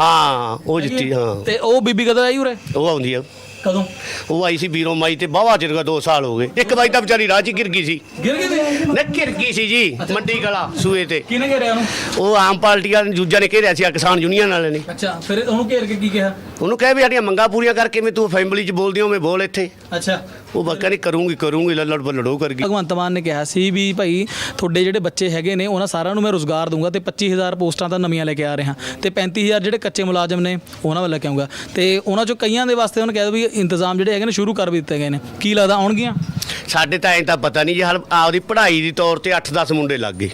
ਹਾਂ ਉਹ ਜਿੱਤੀ ਹਾਂ। ਤੇ ਉਹ ਬੀਬੀ ਕਦੋਂ ਆਈ ਉਰੇ? ਉਹ ਆਉਂਦੀ ਆ। ਕਦੋਂ? ਉਹ ਆਈ ਸੀ ਬੀਰੋ ਮਾਈ ਤੇ ਬਾਵਾ ਚਿਰ ਦਾ 2 ਸਾਲ ਹੋ ਗਏ। ਇੱਕ ਵਾਰੀ ਤਾਂ ਵਿਚਾਰੀ ਰਾਹ 'ਚ ਹੀ ਗਿਰ ਗਈ ਸੀ। ਗਿਰ ਗਏ ਤੇ ਨਾ ਗਿਰ ਗਈ ਸੀ ਜੀ ਮੰਡੀ ਕਲਾ ਸੂਏ ਤੇ। ਕਿਹਨੇ ਘੇਰਿਆ ਉਹਨੂੰ? ਉਹ ਆਮ ਪਾਰਟੀ ਵਾਲੇ ਜੂਜਾਂ ਨੇ ਘੇਰਿਆ ਸੀ ਕਿਸਾਨ ਯੂਨੀਅਨ ਵਾਲੇ ਨੇ। ਅੱਛਾ ਫਿਰ ਉਹਨੂੰ ਘੇਰ ਕੇ ਕੀ ਕਿਹਾ? ਉਹਨੂੰ ਕਹਿ ਵੀ ਸਾਡੀਆਂ ਮੰਗਾਂ ਪੂਰੀਆਂ ਕਰਕੇ ਮੈਂ ਤੂੰ ਫੈਮਿਲੀ 'ਚ ਬੋਲਦੀ ਹਾਂ ਮੈਂ ਬੋਲ ਇੱਥੇ। ਅੱਛਾ। ਉਹ ਬੱਕਾ ਨਹੀਂ ਕਰੂੰਗੀ ਕਰੂੰਗੀ ਲੱਲੜ ਬੱਲੜੋ ਕਰ ਗਈ ਭਗਵੰਤ ਮਾਨ ਨੇ ਕਿਹਾ ਸੀ ਵੀ ਭਾਈ ਤੁਹਾਡੇ ਜਿਹੜੇ ਬੱਚੇ ਹੈਗੇ ਨੇ ਉਹਨਾਂ ਸਾਰਿਆਂ ਨੂੰ ਮੈਂ ਰੋਜ਼ਗਾਰ ਦੂੰਗਾ ਤੇ 25000 ਪੋਸਟਾਂ ਤਾਂ ਨਵੀਆਂ ਲੈ ਕੇ ਆ ਰਿਹਾ। ਤੇ 35000 ਜਿਹੜੇ ਕੱਚੇ ਮੁਲਾਜ਼ਮ ਨੇ ਉਹਨਾਂ ਵੱਲ ਲੈ ਕੇ ਆਉਂਗਾ ਤੇ ਉਹਨਾਂ ਚੋਂ ਕਈਆਂ ਦੇ ਵਾਸਤੇ ਉਹਨੇ ਕਿਹਾ ਵੀ ਇੰਤਜ਼ਾਮ ਜਿਹੜੇ ਹੈਗੇ ਨੇ ਸ਼ੁਰੂ ਕਰ ਵੀ ਦਿੱਤੇ ਗਏ ਨੇ। ਕੀ ਲੱਗਦਾ ਆਉਣਗੀਆਂ? ਸਾਡੇ ਤਾਂ ਐਂ ਤਾਂ ਪਤਾ ਨਹੀਂ ਜੀ ਹਾਲ ਆਪਦੀ ਪੜ੍ਹਾਈ ਦੀ ਤੌਰ ਤੇ 8-10 ਮੁੰਡੇ ਲੱਗ ਗਏ।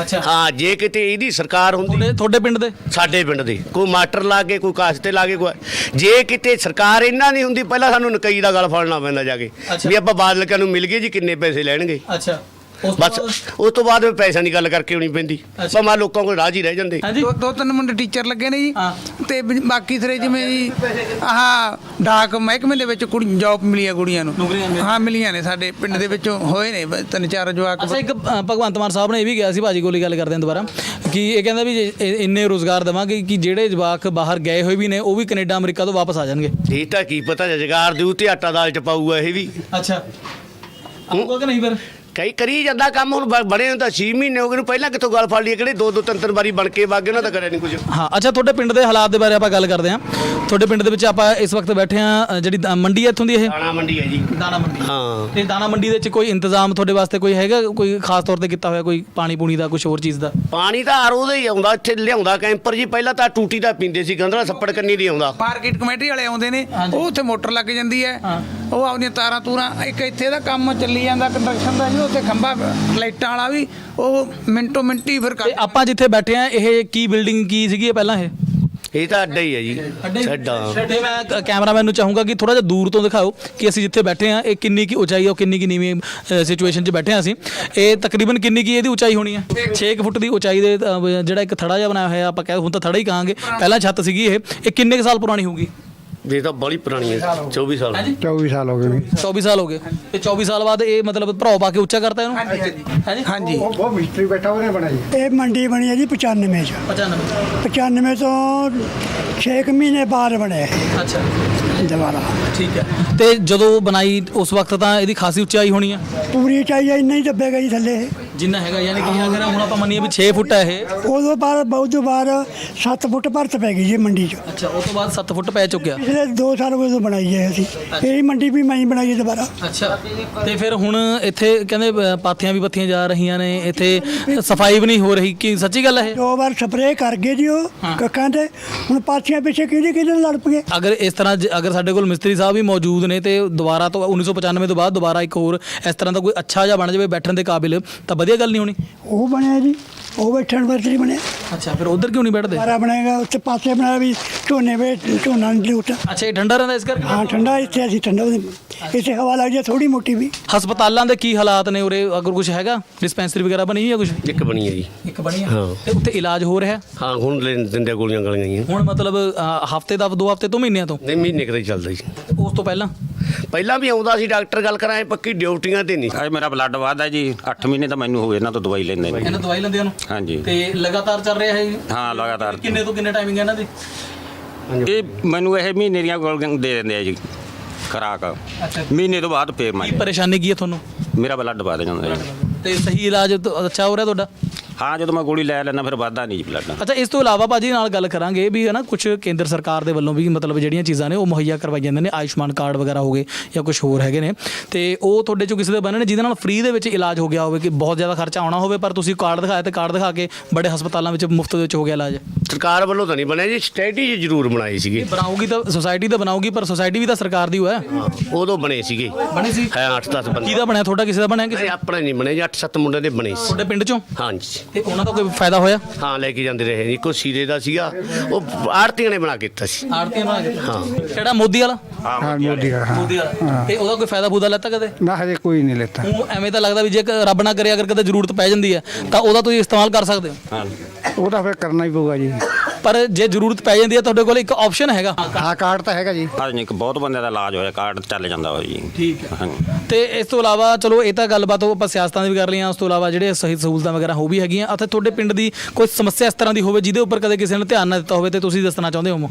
ਅੱਛਾ। ਹਾਂ ਜੇ ਕਿਤੇ ਇਹਦੀ ਸਰਕਾਰ ਹੁੰਦੀ ਤੁਹਾਡੇ ਤੁਹਾਡੇ ਪਿੰਡ ਦੇ? ਸਾਡੇ ਪਿੰਡ ਦੇ। ਕੋਈ ਮਾਸਟਰ ਲਾ ਕੇ ਕੋਈ ਕਾਸਤੇ ਲਾ ਕੇ ਕੋਈ ਜੇ ਕਿਤੇ ਸਰਕਾਰ ਇਹਨਾਂ ਦੀ ਹੁੰਦੀ ਪਹਿਲਾਂ ਸਾਨੂੰ ਨਕਈ ਦਾ ਗਲ ਫੜਨਾ ਪੈਂਦਾ ਜਾ ਕੇ ਅੱਛਾ। ਵੀ ਆਪਾਂ ਬਾਦਲਕਿਆਂ ਨੂੰ ਮਿਲ ਗਏ ਜੀ ਕਿੰਨੇ ਪੈਸੇ ਲੈਣਗੇ। ਅੱਛਾ। ਤੋਂ ਬਸ? ਉਸ ਤੋਂ ਬਾਅਦ ਪੈਸਾ ਦੀ ਗੱਲ ਕਰਕੇ ਆਉਣੀ ਪੈਂਦੀ। ਅੱਛਾ। ਭਾਵੇਂ ਲੋਕਾਂ ਕੋਲ ਰਾਜ ਹੀ ਰਹਿ ਜਾਂਦੇ। ਹਾਂਜੀ। ਦੋ ਦੋ ਤਿੰਨ ਮੁੰਡੇ ਟੀਚਰ ਲੱਗੇ ਨੇ ਜੀ। ਤੇ ਬ- ਬਾਕੀ ਸਾਰੇ ਜਿਵੇਂ ਜੀ ਆਹ ਡਾਕ ਮਹਿਕਮੇ ਦੇ ਵਿੱਚ ਕੁੜੀ ਜੌਬ ਮਿਲੀ ਆ ਕੁੜੀਆਂ ਨੂੰ। ਨੌਕਰੀਆਂ ਮਿਲੀਆਂ। ਹਾਂ ਮਿਲੀਆਂ ਨੇ ਸਾਡੇ ਪਿੰਡ ਦੇ ਵਿੱਚੋਂ ਹੋਏ ਨੇ ਬ- ਤਿੰਨ ਚਾਰ ਜਵਾਕ। ਅੱਛਾ ਇੱਕ ਅ, ਭਗਵੰਤ ਮਾਨ ਸਾਹਿਬ ਨੇ ਇਹ ਵੀ ਕਿਹਾ ਸੀ ਭਾਜੀ ਕੋਲ ਹੀ ਗੱਲ ਕਰਦੇ ਹਾਂ ਦੁਬਾਰਾ ਕਿ ਇਹ ਕਹਿੰਦਾ ਵੀ ਜੇ ਇੰਨੇ ਰੋਜ਼ਗਾਰ ਦੇਵਾਂਗੇ ਕਿ ਜਿਹੜੇ ਜਵਾਕ ਬਾਹਰ ਗਏ ਹੋਏ ਵੀ ਨੇ ਉਹ ਵੀ ਕੈਨੇਡਾ ਅਮਰੀਕਾ ਤੋਂ ਵਾਪਸ ਆ ਜਾਣਗੇ। ਇਹ ਤਾਂ ਕੀ ਪਤਾ ਜਗਾਰ ਦੇ ਉੱਤੇ ਆਟਾ ਦਾਲ ਚ ਪਾਊਗਾ ਇਹ ਵੀ। ਅੱਛਾ। ਆਊਗਾ ਕਿ ਨਹੀਂ ਫਿਰ? ਕਈ ਕਰੀ ਜਾਂਦਾ ਕੰਮ ਹੁਣ ਬ- ਬਣੇ ਨੂੰ ਤਾਂ 6 ਮਹੀਨੇ ਹੋ ਗਏ ਨੂੰ ਪਹਿਲਾਂ ਕਿੱਥੋਂ ਗੱਲ ਫੜ ਲਈ ਕਿਹੜੇ ਦੋ ਦੋ ਤਿੰਨ ਤਿੰਨ ਵਾਰੀ ਬਣ ਕੇ ਵਾਗੇ ਉਹਨਾਂ ਦਾ ਕਰਿਆ ਨਹੀਂ ਕੁਝ। ਹਾਂ ਅੱਛਾ ਤੁਹਾਡੇ ਪਿੰਡ ਦੇ ਹਾਲਾਤ ਦੇ ਬਾਰੇ ਆਪਾਂ ਗੱਲ ਕਰਦੇ ਹਾਂ। ਤੁਹਾਡੇ ਪਿੰਡ ਦੇ ਵਿੱਚ ਆਪਾਂ ਇਸ ਵਕਤ ਬੈਠੇ ਹਾਂ ਜਿਹੜੀ ਦ- ਮੰਡੀ ਹੈ ਇੱਥੋਂ ਦੀ ਇਹ? ਦਾਣਾ ਮੰਡੀ ਹੈ ਜੀ। ਦਾਣਾ ਮੰਡੀ। ਹਾਂ। ਤੇ ਦਾਣਾ ਮੰਡੀ ਦੇ ਵਿੱਚ ਕੋਈ ਇੰਤਜ਼ਾਮ ਤੁਹਾਡੇ ਵਾਸਤੇ ਕੋਈ ਹੈਗਾ? ਕੋਈ ਖਾਸ ਤੌਰ ਤੇ ਕੀਤਾ ਹੋਇਆ ਕੋਈ ਪਾਣੀ ਪੂਣੀ ਦਾ ਕੁਝ ਹੋਰ ਚੀਜ਼ ਦਾ? ਪਾਣੀ ਤਾਂ ਆਰੋ ਦਾ ਹੀ ਆਉਂਦਾ ਇੱਥੇ ਲਿਆਉਂਦਾ ਕੈਂਪਰ ਜੀ ਪਹਿਲਾਂ ਤਾਂ ਟੂਟੀ ਦਾ ਪੀਂਦੇ ਸੀ ਗੰਦਲਾ ਛੱਪੜ ਕੰਨੀ ਦੀ ਆਉਂਦਾ। ਮਾਰਕੀਟ ਕਮੇਟੀ ਵਾਲੇ ਆਉਂਦੇ ਨੇ। ਉਹ ਉੱਥੇ ਮੋਟਰ ਲੱਗ ਜਾਂਦੀ ਹੈ। ਹਾਂ। ਉਹ ਆਪਦੀਆਂ ਤਾਰਾਂ ਤੂਰਾਂ ਇੱਕ ਇੱਥੇ ਦਾ ਕੰਮ ਚੱਲੀ ਜਾਂਦਾ ਕੰਸਟਰਕਸ਼ਨ ਦਾ ਜੀ ਉੱਥੇ ਖੰਭਾ ਲਾਈਟਾਂ ਵਾਲਾ ਵੀ ਉਹ ਮਿੰਟੋ ਮਿੰਟੀ ਫਿਰ ਕਰ ਆਪਾਂ ਜਿੱਥੇ ਬੈਠੇ ਹਾਂ ਇਹ ਕੀ ਬਿਲਡਿੰਗ ਕੀ ਸੀਗੀ ਇਹ ਪਹਿਲਾਂ ਇਹ? ਇਹ ਤਾਂ ਅੱਡਾ ਹੀ ਹੈ ਜੀ ਛੱਡਾ ਤੇ ਮੈਂ ਕ- ਕੈਮਰਾਮੈਨ ਨੂੰ ਚਾਹੂੰਗਾ ਕਿ ਥੋੜਾ ਜਿਹਾ ਦੂਰ ਤੋਂ ਦਿਖਾਓ ਕਿ ਅਸੀਂ ਜਿੱਥੇ ਬੈਠੇ ਹਾਂ ਇਹ ਕਿੰਨੀ ਕੀ ਉਚਾਈ ਹੈ ਉਹ ਕਿੰਨੀ ਕੀ ਨੀਵੀਂ ਸਿਚੁਏਸ਼ਨ 'ਚ ਬੈਠੇ ਹਾਂ ਅਸੀਂ। ਇਹ ਤਕਰੀਬਨ ਕਿੰਨੀ ਕੀ ਇਹਦੀ ਉਚਾਈ ਹੋਣੀ ਹੈ 6 ਫੁੱਟ ਦੀ ਉਚਾਈ ਦੇ ਅ, ਜਿਹੜਾ ਇੱਕ ਥੜਾ ਜਿਹਾ ਬਣਾਇਆ ਹੋਇਆ ਆਪਾਂ ਕਹਿ ਹੁਣ ਤਾਂ ਥੜਾ ਹੀ ਕਹਾਂਗੇ। ਪਹਿਲਾਂ ਛੱਤ ਸੀਗੀ ਇਹ ਇਹ ਕਿੰਨੇ ਕੁ ਸਾਲ ਪੁਰਾਣੀ ਹੋਊਗੀ? ਇਹ ਤਾਂ ਬੜੀ ਪੁਰਾਣੀ ਹੈ 24 ਸਾਲ 24 ਸਾਲ ਹੋ ਗਏ ਵੀ 24 ਸਾਲ ਹੋ ਗਏ। ਤੇ 24 ਸਾਲ ਬਾਅਦ ਇਹ ਮਤਲਬ ਭਰਾਓ ਪਾ ਕੇ ਉੱਚਾ ਕਰਤਾ ਇਹਨੂੰ? ਹਾਂਜੀ ਹਾਂਜੀ। ਉਹ ਬਹੁਤ ਮਿਸਤਰੀ ਬੈਠਾ ਉਹਨੇ ਬਣਾਈ। ਇਹ ਮੰਡੀ ਬਣੀ ਹੈ ਜੀ 95 ਚ। 95 95 ਤੋਂ 6 ਮਹੀਨੇ ਬਾਅਦ ਬਣੇ ਅੱਛਾ। ਦੁਬਾਰਾ। ਠੀਕ ਹੈ। ਤੇ ਜਦੋਂ ਬਣਾਈ ਉਸ ਵਕਤ ਤਾਂ ਇਹਦੀ ਖਾਸੀ ਉਚਾਈ ਹੋਣੀ ਆ? ਪੂਰੀ ਚਾਹੀਏ ਇੰਨਾ ਹੀ ਦੱਬੇਗਾ ਜੀ ਥੱਲੇ। ਜਿੰਨਾ ਹੈਗਾ ਯਾਨੀ ਕਿ ਅਗਰ ਹੁਣ ਆਪਾਂ ਮੰਨੀਏ ਵੀ 6 ਫੁੱਟ ਹੈ ਇਹ। ਉਦੋਂ ਬਾਅਦ ਬਹੁਤ ਤੋਂ ਬਾਅਦ 7 ਫੁੱਟ ਭਰਤ ਪੈ ਗਈ ਜੀ ਮੰਡੀ ਚ। ਅੱਛਾ ਉਸ ਤੋਂ ਬਾਅਦ 7 ਫੁੱਟ ਪੈ ਚੁੱਕਿਆ। ਪਿਛਲੇ 2 ਸਾਲ ਹੋਏ ਤੋਂ ਬਣਾਈ ਹੈ ਅਸੀਂ। ਇਹ ਮੰਡੀ ਵੀ ਮੈਂ ਹੀ ਬਣਾਈ ਹੈ ਦੁਬਾਰਾ। ਅੱਛਾ ਤੇ ਫਿਰ ਹੁਣ ਇੱਥੇ ਕਹਿੰਦੇ ਪਾਥੀਆਂ ਵੀ ਪੱਥੀਆਂ ਜਾ ਰਹੀਆਂ ਨੇ। ਇੱਥੇ ਸਫ਼ਾਈ ਵੀ ਨਹੀਂ ਹੋ ਰਹੀ ਕੀ ਸੱਚੀ ਗੱਲ ਹੈ ਇਹ? ਦੋ ਵਾਰ ਸਪਰੇਅ ਕਰ ਗਏ ਜੀ ਉਹ ਕੱਖਾਂ ਤੇ ਹੁਣ ਪਾਥੀਆਂ ਪਿੱਛੇ ਕਿਹਦੇ ਕਿਹਦੇ ਲੜ ਪਏ? ਅਗਰ ਇਸ ਤਰ੍ਹਾਂ ਜ- ਅਗਰ ਸਾਡੇ ਕੋਲ ਮਿਸਤਰੀ ਸਾਹਿਬ ਵੀ ਮੌਜੂਦ ਨੇ ਤੇ ਦੁਬਾਰਾ ਤੋਂ 1995 ਤੋਂ ਬਾਅਦ ਦੁਬਾਰਾ ਇੱਕ ਹੋਰ ਇਸ ਤਰ੍ਹਾਂ ਦਾ ਕੋਈ ਅੱਛਾ ਜਿਹਾ ਬਣ ਜਾਵੇ ਬੈਠਣ ਦੇ ਕਾਬਿਲ ਤਾਂ ਵਧੀਆ ਗੱਲ ਨਹੀਂ ਹੋਣੀ? ਉਹ ਬਣਿਆ ਜੀ ਉਹ ਬੈਠਣ ਵਰਤਰੀ ਬਣਿਆ। ਅੱਛਾ ਫਿਰ ਉਧਰ ਕਿਉਂ ਨਹੀਂ ਬੈਠਦੇ? ਦੁਬਾਰਾ ਬਣੇਗਾ ਉੱਥੇ ਪਾਸੇ ਬਣਾਇਆ ਵੀ ਝੋਨੇ ਵੇ ਝੋਨਾ ਨਹੀਂ ਲੁੱਟ ਅੱਛਾ ਇਹ ਠੰਡਾ ਰਹਿੰਦਾ ਇਸ ਕਰਕੇ? ਹਾਂ ਠੰਡਾ ਇੱਥੇ ਅਸੀਂ ਠੰਡਾ ਉਹਦੇ- ਇੱਥੇ ਹਵਾ ਲੱਗ ਜਾਏ ਥੋੜੀ ਮੋਟੀ ਵੀ। ਹਸਪਤਾਲਾਂ ਦੇ ਕੀ ਹਾਲਾਤ ਨੇ ਉਰੇ? ਅਗਰ ਕੁਝ ਹੈਗਾ? ਡਿਸਪੈਂਸਰੀ ਵਗੈਰਾ ਬਣੀ ਹੋਈ ਹੈ ਕੁਝ ਇੱਕ ਬਣੀ ਹੈ ਜੀ। ਇੱਕ ਬਣੀ ਹੈ ਹਾਂ। ਤੇ ਉੱਥੇ ਇਲਾਜ ਹੋ ਰਿਹਾ? ਹੈ? ਹੁਣ ਲੈ ਦਿੰਦੇ ਗੋਲੀਆਂ ਗਲੀਆਂ ਗਈਆਂ ਹੁਣ ਮਤਲਬ ਹਫ਼ਤੇ ਦਾ ਦੋ ਹਫ਼ਤੇ ਤੋਂ ਮਹੀਨਿਆਂ ਤੋਂ? ਨਹੀਂ ਮਹੀਨੇ ਕਦੇ ਚੱਲਦਾ ਜੀ। ਉਸ ਤੋਂ ਪਹਿਲਾਂ? ਪਹਿਲਾਂ ਵੀ ਆਉਂਦਾ ਸੀ ਡਾਕਟਰ ਗੱਲ ਕਰਾਂ ਪੱਕੀ ਡਿਊਟੀਆਂ ਤੇ ਨਹੀਂ। ਅੱਜ ਮੇਰਾ ਬਲੱਡ ਵੱਧਦਾ ਜੀ। 8 ਮਹੀਨੇ ਤਾਂ ਮੈਨੂੰ ਹੋ ਗਏ ਇਹਨਾਂ ਤੋਂ ਦਵਾਈ ਲੈਂਦੇ ਨੇ। ਇਹਨਾਂ ਦਵਾਈ ਲੈਂਦੇ ਨੂੰ ਹਾਂਜੀ। ਤੇ ਲਗਾਤਾਰ ਚੱਲ ਰਿਹਾ ਹੈ ਜੀ? ਹਾਂ ਲਗਾਤਾਰ। ਕਿੰਨੇ ਤੋਂ ਕਿੰਨੇ ਟਾਈਮਿੰਗ ਹੈ ਇਹਨਾਂ ਦੀ? ਇਹ ਮੈਨੂੰ ਇਹ ਮਹੀਨੇ ਦੀਆਂ ਗੋਲੀਆਂ ਦੇ ਦਿੰਦੇ ਆ ਜੀ ਖਰਾਕ। ਅੱਛਾ। ਮਹੀਨੇ ਤੋਂ ਬਾਅਦ ਫੇਰ ਮੈਂ ਕੀ ਪਰੇਸ਼ਾਨੀ ਕੀ ਹੈ ਤੁਹਾਨੂੰ? ਮੇਰਾ ਬਲੱਡ ਵੱਧ ਜਾਂਦਾ ਜੀ। ਤੇ ਸਹੀ ਇਲਾਜ ਅੱਛਾ ਹੋ ਰਿਹਾ ਤੁਹਾਡਾ? ਹਾਂ ਜਦੋਂ ਮੈਂ ਗੋਲੀ ਲੈ ਲੈਂਦਾ ਫਿਰ ਵੱਧਦਾ ਨਹੀਂ ਜੀ ਬਲੱਡ ਅੱਛਾ ਇਸ ਤੋਂ ਇਲਾਵਾ ਭਾਜੀ ਨਾਲ ਗੱਲ ਕਰਾਂਗੇ ਵੀ ਹੈ ਨਾ ਕੁਝ ਕੇਂਦਰ ਸਰਕਾਰ ਦੇ ਵੱਲੋਂ ਵੀ ਮਤਲਬ ਜਿਹੜੀਆਂ ਚੀਜ਼ਾਂ ਨੇ ਉਹ ਮੁਹੱਈਆ ਕਰਵਾਈ ਜਾਂਦੇ ਨੇ ਆਯੁਸ਼ਮਾਨ ਕਾਰਡ ਵਗੈਰਾ ਹੋ ਗਏ ਜਾਂ ਕੁਝ ਹੋਰ ਹੈਗੇ ਨੇ। ਤੇ ਉਹ ਤੁਹਾਡੇ ਚੋਂ ਕਿਸੇ ਦੇ ਬਣੇ ਨੇ ਜਿਹਦੇ ਨਾਲ ਫ੍ਰੀ ਦੇ ਵਿੱਚ ਇਲਾਜ ਹੋ ਗਿਆ ਹੋਵੇ ਕਿ ਬਹੁਤ ਜ਼ਿਆਦਾ ਖਰਚਾ ਆਉਣਾ ਹੋਵੇ ਪਰ ਤੁਸੀਂ ਕਾਰਡ ਦਿਖਾਇਆ ਤੇ ਕਾਰਡ ਦਿਖਾ ਕੇ ਬੜੇ ਹਸਪਤਾਲਾਂ ਵਿੱਚ ਮੁਫਤ ਦੇ ਵਿੱਚ ਹੋ ਗਿਆ ਇਲਾਜ। ਸਰਕਾਰ ਵੱਲੋਂ ਤਾਂ ਨਹੀਂ ਬਣਿਆ ਜੀ ਸਟੈਟੀ ਜ਼ਰੂਰ ਬਣਾਈ ਸੀਗੀ। ਬਣਾਉਗੀ ਤਾਂ ਸੋਸਾਇਟੀ ਤਾਂ ਬਣਾਉਗੀ ਪਰ ਸੋਸਾਇਟੀ ਵੀ ਤਾਂ ਸਰਕਾਰ ਦੀ ਹੋਇਆ ਉਦੋਂ ਬਣੇ ਸੀਗੇ। ਬਣੀ ਸੀ? ਹੈ 8-10 ਬੰਦੇ। ਕਿਹਦਾ ਬਣਿਆ? ਤੁਹਾਡਾ ਕਿਸੇ ਦਾ ਬਣਿਆ ਕਿਸੇ ਆਪਣੇ ਨਹੀਂ ਬਣੇ ਜੀ 8-7 ਮੁੰਡਿਆਂ ਦੇ ਬਣੇ ਸੀ। ਤੁਹਾਡੇ ਪਿੰਡ ਚੋਂ? ਹਾਂਜੀ। ਤੇ ਉਹਨਾਂ ਦਾ ਕੋਈ ਫਾਇਦਾ ਹੋਇਆ? ਹਾਂ ਲੈ ਕੇ ਜਾਂਦੇ ਰਹੇ। ਜੀ ਕੋਈ ਸੀਰੇ ਦਾ ਸੀਗਾ। ਉਹ ਆੜਤੀਆਂ ਨੇ ਬਣਾ ਕੇ ਦਿੱਤਾ ਸੀ। ਆੜਤੀਆਂ ਬਣਾ ਕੇ ਹਾਂ। ਕਿਹੜਾ ਮੋਦੀ ਵਾਲਾ? ਹਾਂ ਮੋਦੀ ਹਾਂ। ਮੋਦੀ ਵਾਲਾ। ਤੇ ਉਹਦਾ ਕੋਈ ਫਾਇਦਾ ਫੂਦਾ ਲੈਤਾ ਕਦੇ? ਨਾ ਹਜੇ ਕੋਈ ਨਹੀਂ ਲੈਤਾ। ਉਹ ਐਵੇਂ ਤਾਂ ਲੱਗਦਾ ਵੀ ਜੇ ਰੱਬ ਨਾ ਕਰੇ ਅਗਰ ਕਦੇ ਜ਼ਰੂਰਤ ਪੈ ਜਾਂਦੀ ਹੈ ਤਾਂ ਉਹਦਾ ਤੁਸੀਂ ਇਸਤੇਮਾਲ ਕਰ ਸਕਦੇ ਹੋ? ਹਾਂ ਉਹ ਤਾਂ ਫਿਰ ਕਰਨਾ ਹੀ ਪਊਗਾ ਜੀ। ਪਰ ਜੇ ਜ਼ਰੂਰਤ ਪੈ ਜਾਂਦੀ ਹੈ ਤੁਹਾਡੇ ਕੋਲ ਇੱਕ ਆਪਸ਼ਨ ਹੈਗਾ। ਹਾਂ ਕਾਰਡ ਤਾਂ ਹੈਗਾ ਜੀ। ਅੱਜ ਨਹੀਂ ਬਹੁਤ ਬੰਦਿਆਂ ਦਾ ਇਲਾਜ ਹੋਇਆ ਕਾਰਡ ਚੱਲ ਜਾਂਦਾ ਹੋ ਜੀ। ਠੀਕ ਹੈ। ਹਾਂਜੀ। ਤੇ ਇਸ ਤੋਂ ਇਲਾਵਾ ਚਲੋ ਇਹ ਤਾਂ ਗੱਲਬਾਤ ਉਹ ਆਪਾਂ ਸਿਆਸਤਾਂ ਦੀ ਵੀ ਕਰ ਲਈਆਂ ਉਸ ਤੋਂ ਇਲਾਵਾ ਜਿਹੜੇ ਸਹੀ ਸਹੂਲਤਾਂ ਵਗੈਰਾ ਹੋ ਵੀ ਹੈਗੀਆਂ। ਅਤੇ ਤੁਹਾਡੇ ਪਿੰਡ ਦੀ ਕੋਈ ਸਮੱਸਿਆ ਇਸ ਤਰ੍ਹਾਂ ਦੀ ਹੋਵੇ ਜਿਹਦੇ ਉੱਪਰ ਕਦੇ ਕਿਸੇ ਨੇ ਧਿਆਨ ਨਾ ਦਿੱਤਾ ਹੋਵੇ ਤੇ ਤੁਸੀਂ ਦੱਸਣਾ ਚਾਹੁੰਦੇ ਹੋ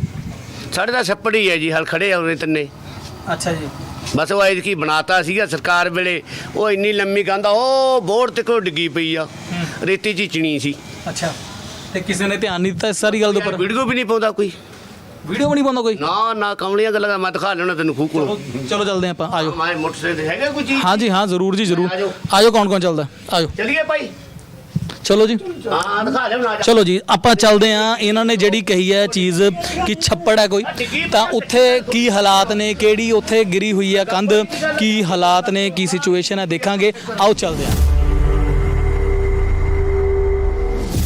ਸਾਡੇ ਤਾਂ ਛੱਪੜ ਹੀ ਹੈ ਜੀ ਹਲ ਖੜੇ ਆ ਉਹਨੇ ਤਿੰਨੇ। ਅੱਛਾ ਜੀ। ਬਸ ਉਹ ਐਤਕੀ ਬਣਾਤਾ ਸੀਗਾ ਸਰਕਾਰ ਵੇਲੇ। ਉਹ ਇੰਨੀ ਲੰਮੀ ਕਹਿੰਦਾ ਉਹ ਬੋਰਡ ਤੇ ਕੋ ਡਿੱਗੀ ਪਈ ਆ? ਰੇਤੀ ਚ ਹੀ ਚਿਣੀ ਸੀ। ਅੱਛਾ। ਤੇ ਕਿਸੇ ਨੇ ਧਿਆਨ ਨਹੀਂ ਦਿੱਤਾ ਇਸ ਸਾਰੀ ਗੱਲ ਦੇ ਉੱਪਰ? ਵੀਡੀਓ ਵੀ ਨਹੀਂ ਪਾਉਂਦਾ ਕੋਈ। ਵੀਡੀਓ ਵੀ ਨਹੀਂ ਪਾਉਂਦਾ ਕੋਈ? ਨਾ ਨਾ ਕਮਲੀਆਂ ਗੱਲਾਂ ਮੈਂ ਦਿਖਾ ਲੈਣਾ ਤੈਨੂੰ ਖੂਹ ਕੋਲ। ਚਲੋ ਚੱਲਦੇ ਆਪਾਂ ਆਜੋ। ਮੈਂ ਮੋਟਰਸਾਈਕਲ ਤੇ ਹੈਗਾ ਕੋਈ ਚੀਜ਼? ਹਾਂ ਜੀ ਹਾਂ ਜ਼ਰੂਰ ਜੀ ਜ਼ਰੂਰ। ਆਜੋ। ਆਜੋ ਕੌਣ ਕੌਣ ਚੱਲਦਾ? ਆਜੋ। ਚਲੀਏ ਭਾਈ। ਚਲੋ ਜੀ। ਹਾਂ ਦਿਖਾ ਲੈ ਬਣਾ ਜਾ। ਚਲੋ ਜੀ ਆਪਾਂ ਚੱਲਦੇ ਆਂ ਇਹਨਾਂ ਨੇ ਜਿਹੜੀ ਕਹੀ ਹੈ ਚੀਜ਼ ਕਿ ਛੱਪੜ ਹੈ ਕੋਈ ਤਾਂ ਉੱਥੇ ਕੀ ਹਾਲਾਤ ਨੇ ਕਿਹੜੀ ਉੱਥੇ ਗਿਰੀ ਹੋਈ ਹੈ ਕੰਧ ਕੀ ਹਾਲਾਤ ਨੇ ਕੀ ਸਿਚੁਏਸ਼ਨ ਹੈ ਦੇਖਾਂਗੇ। ਆਓ ਚੱਲਦੇ ਆਂ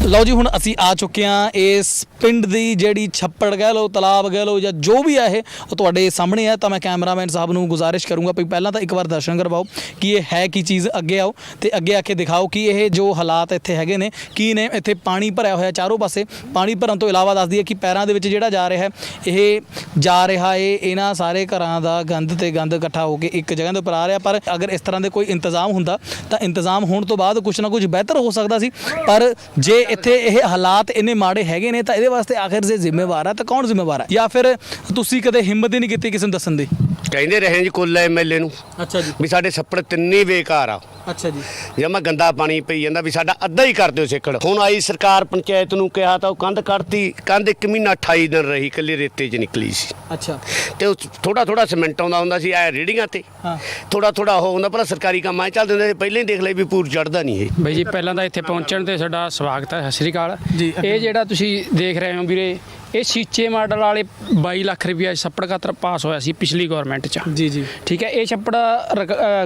ਲਓ ਜੀ, ਹੁਣ ਅਸੀਂ ਆ ਚੁੱਕੇ ਹਾਂ ਇਸ ਪਿੰਡ ਦੀ ਜਿਹੜੀ ਛੱਪੜ ਕਹਿ ਲਓ, ਤਲਾਬ ਕਹਿ ਲਓ ਜਾਂ ਜੋ ਵੀ ਆ ਇਹ, ਉਹ ਤੁਹਾਡੇ ਸਾਹਮਣੇ ਆ। ਤਾਂ ਮੈਂ ਕੈਮਰਾਮੈਨ ਸਾਹਿਬ ਨੂੰ ਗੁਜ਼ਾਰਿਸ਼ ਕਰੂੰਗਾ ਵੀ ਪਹਿਲਾਂ ਤਾਂ ਇੱਕ ਵਾਰ ਦਰਸ਼ਨ ਕਰਵਾਓ ਕਿ ਇਹ ਹੈ ਕੀ ਚੀਜ਼, ਅੱਗੇ ਆਓ ਤੇ ਅੱਗੇ ਆ ਕੇ ਦਿਖਾਓ ਕਿ ਇਹ ਜੋ ਹਾਲਾਤ ਇੱਥੇ ਹੈਗੇ ਨੇ, ਕੀ ਨੇ ਇੱਥੇ ਪਾਣੀ ਭਰਿਆ ਹੋਇਆ ਚਾਰੋਂ ਪਾਸੇ। ਪਾਣੀ ਭਰਨ ਤੋਂ ਇਲਾਵਾ ਦੱਸਦੀ ਹੈ ਕਿ ਪੈਰਾਂ ਦੇ ਵਿੱਚ ਜਿਹੜਾ ਜਾ ਰਿਹਾ ਹੈ, ਇਹ ਜਾ ਰਿਹਾ ਏ ਇਹਨਾਂ ਸਾਰੇ ਘਰਾਂ ਦਾ ਗੰਦ ਤੇ ਗੰਦ ਇਕੱਠਾ ਹੋ ਕੇ ਇੱਕ ਜਗ੍ਹਾ ਦੇ ਉੱਪਰ ਆ ਰਿਹਾ। ਪਰ ਅਗਰ ਇਸ ਤਰ੍ਹਾਂ ਦੇ ਕੋਈ ਇੰਤਜ਼ਾਮ ਹੁੰਦਾ, ਤਾਂ ਇੰਤਜ਼ਾਮ ਹੋਣ ਤੋਂ ਬਾਅਦ ਕੁਝ ਨਾ ਕੁਝ ਬਿਹਤਰ ਹੋ ਸਕਦਾ ਸੀ। ਪਰ ਜੇ ਇੱਥੇ ਇਹ ਹਾਲਾਤ ਇੰਨੇ ਮਾੜੇ ਹੈਗੇ ਨੇ, ਤਾਂ ਇਹਦੇ ਵਾਸਤੇ ਆਖਿਰ ਜੇ ਜ਼ਿੰਮੇਵਾਰ ਆ, ਤਾਂ ਕੌਣ ਜ਼ਿੰਮੇਵਾਰ ਹੈ ਜਾਂ ਫਿਰ ਤੁਸੀਂ ਕਦੇ ਹਿੰਮਤ ਹੀ ਨਹੀਂ ਕੀਤੀ ਕਿਸੇ ਨੂੰ ਦੱਸਣ ਦੀ? ਕਹਿੰਦੇ ਰਹੇ ਜੀ ਕੁੱਲ ਐਮਐਲਏ ਨੂੰ। ਅੱਛਾ ਜੀ। ਵੀ ਸਾਡੇ ਛੱਪੜ ਤਿੰਨੇ ਬੇਕਾਰ ਆ। ਅੱਛਾ ਜੀ। ਜਮਾ ਗੰਦਾ ਪਾਣੀ ਪਈ ਜਾਂਦਾ ਵੀ ਸਾਡਾ ਅੱਧਾ ਹੀ ਕਰ ਦਿਓ ਸੇਕੜ। ਹੁਣ ਆਈ ਸਰਕਾਰ ਪੰਚਾਇਤ ਨੂੰ ਕਿਹਾ ਤਾਂ ਉਹ ਕੰਧ ਕੱਢਤੀ। ਕੰਧ ਇੱਕ ਮਹੀਨਾ 28 ਦਿਨ ਰਹੀ ਇਕੱਲੇ ਰੇਤੇ 'ਚ ਨਿਕਲੀ ਸੀ। ਅੱਛਾ। ਤੇ ਉਹ ਥੋੜਾ ਥੋੜਾ ਸੀਮੈਂਟ ਆਉਂਦਾ ਹੁੰਦਾ ਸੀ ਐ ਰੇੜੀਆਂ ਤੇ। ਹਾਂ। ਥੋੜਾ ਥੋੜਾ ਉਹ ਹੁੰਦਾ ਭਲਾ ਸਰਕਾਰੀ ਕੰਮ ਐ ਚੱਲਦੇ ਹੁੰਦੇ ਸੀ ਪਹਿਲਾਂ ਹੀ ਦੇਖ ਲਈ ਵੀ ਪੂਰ ਚੜਦਾ ਨਹੀਂ ਇਹ। ਬਈ ਜੀ ਪਹਿਲਾਂ ਤਾਂ ਇੱਥੇ ਪਹੁੰਚਣ ਤੇ ਸਾਡਾ ਸਵਾਗਤ ਹੈ ਸਤਿ ਸ਼੍ਰੀ ਅਕਾਲ। ਜੀ, ਇਹ ਜਿਹੜਾ ਤੁਸੀਂ ਦੇਖ ਰਹੇ ਹੋ ਵੀਰੇ ਇਹ ਸੀਚੇ ਮਾਡਲ ਵਾਲੇ 22 ਲੱਖ ਰੁਪਇਆ ਛੱਪੜ ਖਾਤਰ ਪਾਸ ਹੋਇਆ ਸੀ ਪਿਛਲੀ ਗਵਰਨਮੈਂਟ 'ਚ। ਜੀ ਜੀ। ਠੀਕ ਹੈ ਇਹ ਛੱਪੜ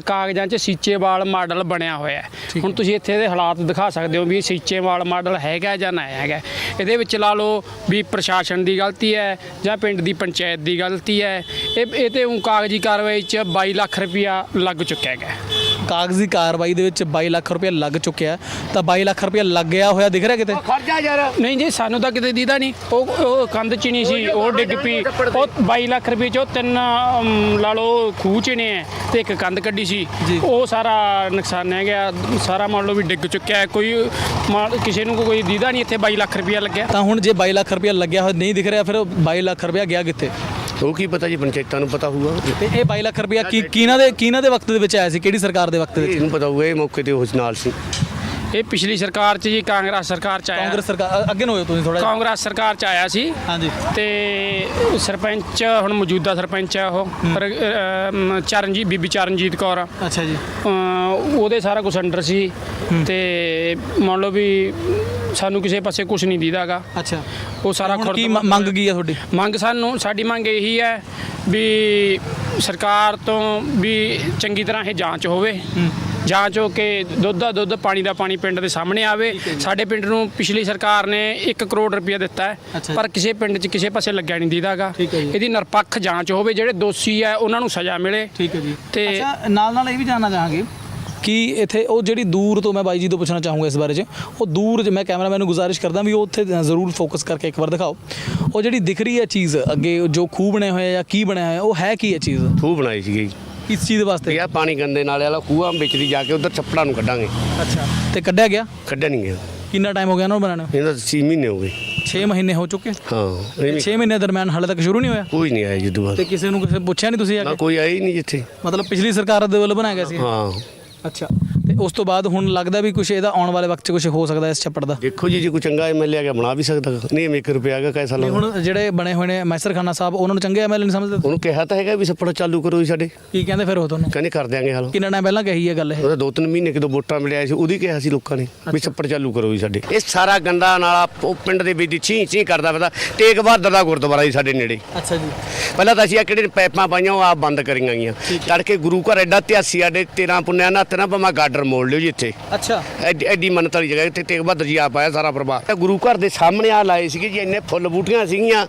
ਕਾਗਜ਼ਾਂ 'ਚ ਸੀਚੇਵਾਲ ਮਾਡਲ ਬਣਿਆ ਹੋਇਆ ਹੈ। ਹੁਣ ਤੁਸੀਂ ਇੱਥੇ ਦੇ ਹਾਲਾਤ ਦਿਖਾ ਸਕਦੇ ਹੋ ਵੀ ਇਹ ਸੀਚੇਵਾਲ ਮਾਡਲ ਹੈਗਾ ਜਾਂ ਨਹੀਂ ਹੈਗਾ। ਇਹਦੇ ਵਿੱਚ ਲਾ ਲਓ ਵੀ ਪ੍ਰਸ਼ਾਸਨ ਦੀ ਗਲਤੀ ਹੈ ਜਾਂ ਪਿੰਡ ਦੀ ਪੰਚਾਇਤ ਦੀ ਗਲਤੀ ਹੈ। ਇਹ ਇਹ ਤੇ ਊਂ ਕਾਗਜ਼ੀ ਕਾਰਵਾਈ 'ਚ 22 ਲੱਖ ਰੁਪਇਆ ਲੱਗ ਚੁੱਕਿਆ ਹੈਗਾ। ਕਾਗਜ਼ੀ ਕਾਰਵਾਈ ਦੇ ਵਿੱਚ 22 ਲੱਖ ਰੁਪਏ ਲੱਗ ਚੁੱਕਿਆ। ਤਾਂ 22 ਲੱਖ ਰੁਪਏ ਲੱਗਿਆ ਹੋਇਆ ਦਿਖ ਰਿਹਾ ਕਿਤੇ? ਖਰਜਾ ਯਾਰ। ਨਹੀਂ ਜੀ ਸਾਨੂੰ ਤਾਂ ਕਿਤੇ ਦੀਦਾ ਨਹੀਂ। ਉਹ ਉਹ ਕੰਧ ਚ ਨਹੀਂ ਸੀ ਉਹ ਡਿੱਗ ਪਈ। ਉਹ 22 ਲੱਖ ਰੁਪਏ ਚੋਂ ਤਿੰਨ ਅਮ, ਲਾ ਲਓ ਖੂਹ ਚ ਨੇ ਹੈ ਤੇ ਇੱਕ ਕੰਧ ਕੱਢੀ ਸੀ। ਉਹ ਸਾਰਾ ਨੁਕਸਾਨ ਹੈ ਗਿਆ। ਸਾਰਾ ਮੰਨ ਲਓ ਵੀ ਡਿੱਗ ਚੁੱਕਿਆ ਹੈ ਕੋਈ ਕਿਸੇ ਨੂੰ ਕੋਈ ਦੀਦਾ ਨਹੀਂ ਇੱਥੇ 22 ਲੱਖ ਰੁਪਇਆ ਲੱਗਿਆ। ਤਾਂ ਹੁਣ ਜੇ 22 ਲੱਖ ਰੁਪਏ ਲੱਗਿਆ ਹੋਇਆ ਨਹੀਂ ਦਿਖ ਰਿਹਾ ਫਿਰ ਉਹ 22 ਲੱਖ ਰੁਪਏ ਗਿਆ ਕਿੱਥੇ? ਉਹ ਕੀ ਪਤਾ ਜੀ ਪੰਚਾਇਤਾਂ ਨੂੰ ਪਤਾ ਹੋਊਗਾ। ਤੇ ਇਹ 22 ਲੱਖ ਰੁਪਏ ਕੀ ਕਿਹਨਾਂ ਦੇ ਕਿਹਨਾਂ ਦੇ ਵਕਤ ਦੇ ਵਿੱਚ ਆਇਆ ਸੀ? ਕਿਹੜੀ ਸਰਕਾਰ ਦੇ ਵਕਤ ਦੇ ਵਿੱਚ? ਇਹਨੂੰ ਪਤਾ ਹੋਊਗਾ ਇਹ ਮੌਕੇ ਤੇ ਉਸ ਨਾਲ ਸੀ। ਇਹ ਪਿਛਲੀ ਸਰਕਾਰ ਚ ਜੀ ਕਾਂਗਰਸ ਸਰਕਾਰ ਚ ਆਇਆ। ਕਾਂਗਰਸ ਸਰਕਾਰ ਅੱਗੇ ਨੂੰ ਹੋਇਓ ਤੁਸੀਂ ਥੋੜਾ ਕਾਂਗਰਸ ਸਰਕਾਰ ਚ ਆਇਆ ਸੀ। ਹਾਂਜੀ। ਤੇ ਸਰਪੰਚ ਹੁਣ ਮੌਜੂਦਾ ਸਰਪੰਚ ਹੈ। ਉਹ ਚਰਨਜੀਤ ਬੀਬੀ ਚਰਨਜੀਤ ਕੌਰ ਅੱਛਾ ਜੀ। ਉਹਦੇ ਸਾਰਾ ਕੁਝ ਅੰਡਰ ਸੀ। ਤੇ ਮੰਨ ਲਓ ਵੀ ਸਾਨੂੰ ਕਿਸੇ ਪਾਸੇ ਕੁਝ ਨਹੀਂ ਦੀਦਾਗਾ ਅੱਛਾ। ਉਹ ਸਾਰਾ ਕੀ ਖੁਰਦ- ਮ- ਮੰਗ ਕੀ ਹੈ ਤੁਹਾਡੀ? ਮੰਗ ਸਾਨੂੰ ਸਾਡੀ ਮੰਗ ਇਹੀ ਹੈ ਵੀ ਸਰਕਾਰ ਤੋਂ ਵੀ ਚੰਗੀ ਤਰ੍ਹਾਂ ਇਹ ਜਾਂਚ ਹੋਵੇ। ਜਾਂਚ ਹੋ ਕੇ ਦੁੱਧ ਦਾ ਦੁੱਧ ਪਾਣੀ ਦਾ ਪਾਣੀ ਪਿੰਡ ਦੇ ਸਾਹਮਣੇ ਆਵੇ। ਸਾਡੇ ਪਿੰਡ ਨੂੰ ਪਿਛਲੀ ਸਰਕਾਰ ਨੇ 1 ਕਰੋੜ ਰੁਪਏ ਦਿੱਤਾ ਹੈ ਜੀ। ਪਰ ਕਿਸੇ ਪਿੰਡ 'ਚ ਕਿਸੇ ਪਾਸੇ ਲੱਗਿਆ ਨਹੀਂ ਦੀਦਾਗਾ। ਜੀ। ਇਹਦੀ ਨਿਰਪੱਖ ਜਾਂਚ ਹੋਵੇ ਜਿਹੜੇ ਦੋਸ਼ੀ ਹੈ ਉਹਨਾਂ ਨੂੰ ਸਜ਼ਾ ਮਿਲੇ। ਠੀਕ ਹੈ ਜੀ। ਤੇ ਅੱਛਾ ਨਾਲ ਨਾਲ ਇਹ ਵੀ ਜਾਨਣਾ ਚਾਹਾਂਗੇ ਕਿ ਇੱਥੇ ਉਹ ਜਿਹੜੀ ਦੂਰ ਤੋਂ ਮੈਂ ਬਾਈ ਜੀ ਤੋਂ ਪੁੱਛਣਾ ਚਾਹੂੰਗਾ ਇਸ ਬਾਰੇ 'ਚ ਉਹ ਦੂਰ ਜੇ ਮੈਂ ਕੈਮਰਾਮੈਨ ਨੂੰ ਗੁਜ਼ਾਰਿਸ਼ ਕਰਦਾ ਵੀ ਉਹ ਉੱਥੇ ਜ਼ਰੂਰ ਫੋਕਸ ਕਰਕੇ ਇੱਕ ਵਾਰ ਦਿਖਾਓ। ਉਹ ਜਿਹੜੀ ਦਿਖ ਰਹੀ ਹੈ ਚੀਜ਼ ਅੱਗੇ ਜੋ ਖੂਹ ਬਣੇ ਹੋਏ ਆ ਜਾਂ ਕੀ ਬਣਿਆ ਹੋਇਆ ਉਹ ਹੈ ਕੀ ਹੈ ਚੀਜ਼? ਖੂਹ ਬਣਾਈ ਸੀਗੀ। ਕਿਸ ਚੀਜ਼ ਵਾਸਤੇ? ਵੀ ਆ ਪਾਣੀ ਗੰਦੇ ਨਾਲੇ ਵਾਲਾ ਖੂਹਾਂ ਵਿੱਚ ਦੀ ਜਾ ਕੇ ਉਧਰ ਛੱਪੜਾਂ ਨੂੰ ਕੱਢਾਂਗੇ। ਅੱਛਾ ਤੇ ਕੱਢਿਆ ਗਿਆ? ਕੱਢਿਆ ਨਹੀਂ ਗਿਆ। ਕਿੰਨਾ ਟਾਈਮ ਹੋ ਗਿਆ ਉਹਨਾਂ ਨੂੰ? ਬਣਾਉਣ ਇਹਦਾ 6 ਮਹੀਨੇ ਹੋ ਗਏ। 6 ਮਹੀਨੇ ਹੋ ਚੁੱਕੇ? ਹਾਂ ਇਹ ਵੀ 6 ਮਹੀਨੇ ਦਰਮਿਆਨ ਹਾਲੇ ਤੱਕ ਸ਼ੁਰੂ ਨਹੀਂ ਹੋਇਆ? ਕੋਈ ਨਹੀਂ ਆਇਆ ਜਦੋਂ ਬਾਅਦ। ਤੇ ਕਿਸੇ ਨੂੰ ਕਿਸੇ ਪੁੱਛਿਆ ਨਹੀਂ ਤੁਸੀਂ ਆ ਨਾ ਕੇ? ਕੋਈ ਆਇਆ ਹੀ ਨਹੀਂ ਜਿੱਥੇ। ਮਤਲਬ ਪਿਛਲੀ ਸਰਕਾਰ ਦੇ ਵੱਲੋਂ ਬਣਾਇਆ ਗਿਆ ਸੀ? ਹਾਂ। ਅੱਛਾ। ਤੇ ਉਸ ਤੋਂ ਬਾਅਦ ਹੁਣ ਲੱਗਦਾ ਵੀ ਕੁਝ ਇਹਦਾ ਆਉਣ ਵਾਲੇ ਵਕਤ 'ਚ ਕੁਝ ਹੋ ਸਕਦਾ ਇਸ ਛੱਪੜ ਦਾ। ਦੇਖੋ ਜੀ ਜੇ ਕੋਈ ਚੰਗਾ ਐਮਐਲਏ ਆ ਗਿਆ ਬਣਾ ਵੀ ਸਕਦਾ। ਨਹੀਂ 1 ਰੁਪਿਆ ਹੈਗਾ ਕੈਸਾ ਨਹੀਂ ਲਾਉਣਾ ਹੁਣ ਜਿਹੜੇ ਬਣੇ ਹੋਏ ਨੇ ਮੈਸਰ ਖਾਨਾ ਸਾਹਿਬ ਉਹਨਾਂ ਨੂੰ ਚੰਗੇ ਐਮਐਲਏ ਨਹੀਂ ਸਮਝਦੇ? ਉਹਨੂੰ ਕਿਹਾ ਤਾਂ ਹੈਗਾ ਵੀ ਛੱਪੜ ਚਾਲੂ ਕਰੋ ਜੀ ਸਾਡੇ। ਕੀ ਕਹਿੰਦੇ ਫਿਰ ਉਹ ਤੁਹਾਨੂੰ? ਕਹਿੰਦੇ ਕਰ ਦਿਆਂਗੇ ਹਾਲ। ਕਿੰਨਾ ਟਾਈਮ ਪਹਿਲਾਂ ਕਹੀ ਹੈ ਗੱਲ ਇਹ? ਉਹਦਾ ਦੋ ਤਿੰਨ ਮਹੀਨੇ ਕਿਦੋਂ ਵੋਟਾਂ ਮਿਲਿਆ ਸੀ ਉਹਦੀ ਕਿਹਾ ਸੀ ਲੋਕਾਂ ਨੇ ਵੀ ਛੱਪੜ ਚਾਲੂ ਕਰੋ ਜੀ ਸਾਡੇ। ਇਹ ਸਾਰਾ ਗੰਦਾ ਨਾਲਾ ਉਹ ਪਿੰਡ ਦੇ ਵਿੱਚ ਛੀ ਛੀ ਕਰਦਾ ਪਤਾ ਤੇਗ ਬਹਾਦਰ ਦਾ ਗੁਰਦੁਆਰਾ ਜੀ ਸਾਡੇ ਨੇੜੇ। ਅੱਛਾ ਜੀ। ਪਹਿਲਾਂ ਤਾਂ ਅਸੀਂ ਆ ਕਿਹੜੇ ਪੈਪਾਂ ਪਾਈਆਂ ਉਹ ਆਪ ਬੰਦ ਕਰੀਆਂ ਗਈਆਂ। ਤੜਕੇ ਗੁਰੂ ਘਰ ਐਡਾ ਇਤਿਹਾਸੀ ਸਾਡੇ 13 ਪੁੰਨਿਆ ਨਾ ਤੇਰਾ ਭਾਵੇਂ ਗਾਡਰ ਮੋੜ ਲਿਓ ਜੀ ਇੱਥੇ। ਅੱਛਾ। ਐਡੀ ਐਡੀ ਮੰਨਤ ਵਾਲੀ ਜਗ੍ਹਾ ਇੱਥੇ ਤੇਗ ਬਹਾਦਰ ਜੀ ਆਪ ਆਇਆ ਸਾਰਾ ਪਰਿਵਾਰ। ਗੁਰੂ ਘਰ ਦੇ ਸਾਹਮਣੇ ਆ ਲਾਏ ਸੀਗੇ ਜੀ ਇੰਨੇ ਫੁੱਲ ਬੂਟੀਆਂ ਸੀਗੀਆਂ।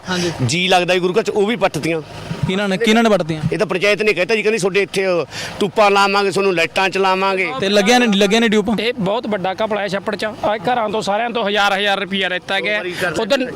ਜੀ ਲੱਗਦਾ ਜੀ ਗੁਰੂ ਘਰ ਚ ਉਹ ਵੀ ਪੱਟਤੀਆਂ। ਕਿਹਨਾਂ ਨੇ ਕਿਹਨਾਂ ਨੇ ਵੜਤੀਆਂ? ਇਹ ਤਾਂ ਪੰਚਾਇਤ ਨੇ ਕਹਿਤਾ ਜੀ ਕਹਿੰਦੀ ਤੁਹਾਡੇ ਇੱਥੇ ਟੂਪਾਂ ਲਾਵਾਂਗੇ ਤੁਹਾਨੂੰ ਲਾਈਟਾਂ ਚਲਾਵਾਂਗੇ। ਤੇ ਲੱਗਿਆ ਨੇ ਲੱਗਿਆ ਨੇ ਡਿਊਪ? ਇਹ ਬਹੁਤ ਵੱਡਾ ਘਪਲਾ ਹੈ ਛੱਪੜ ਚ। ਆ ਘਰਾਂ ਤੋਂ ਸਾਰਿਆਂ ਤੋਂ ਹਜ਼ਾਰ ਹਜ਼ਾਰ ਰੁਪਇਆ ਲੈਤਾ ਗਿਆ। ਉਧਰ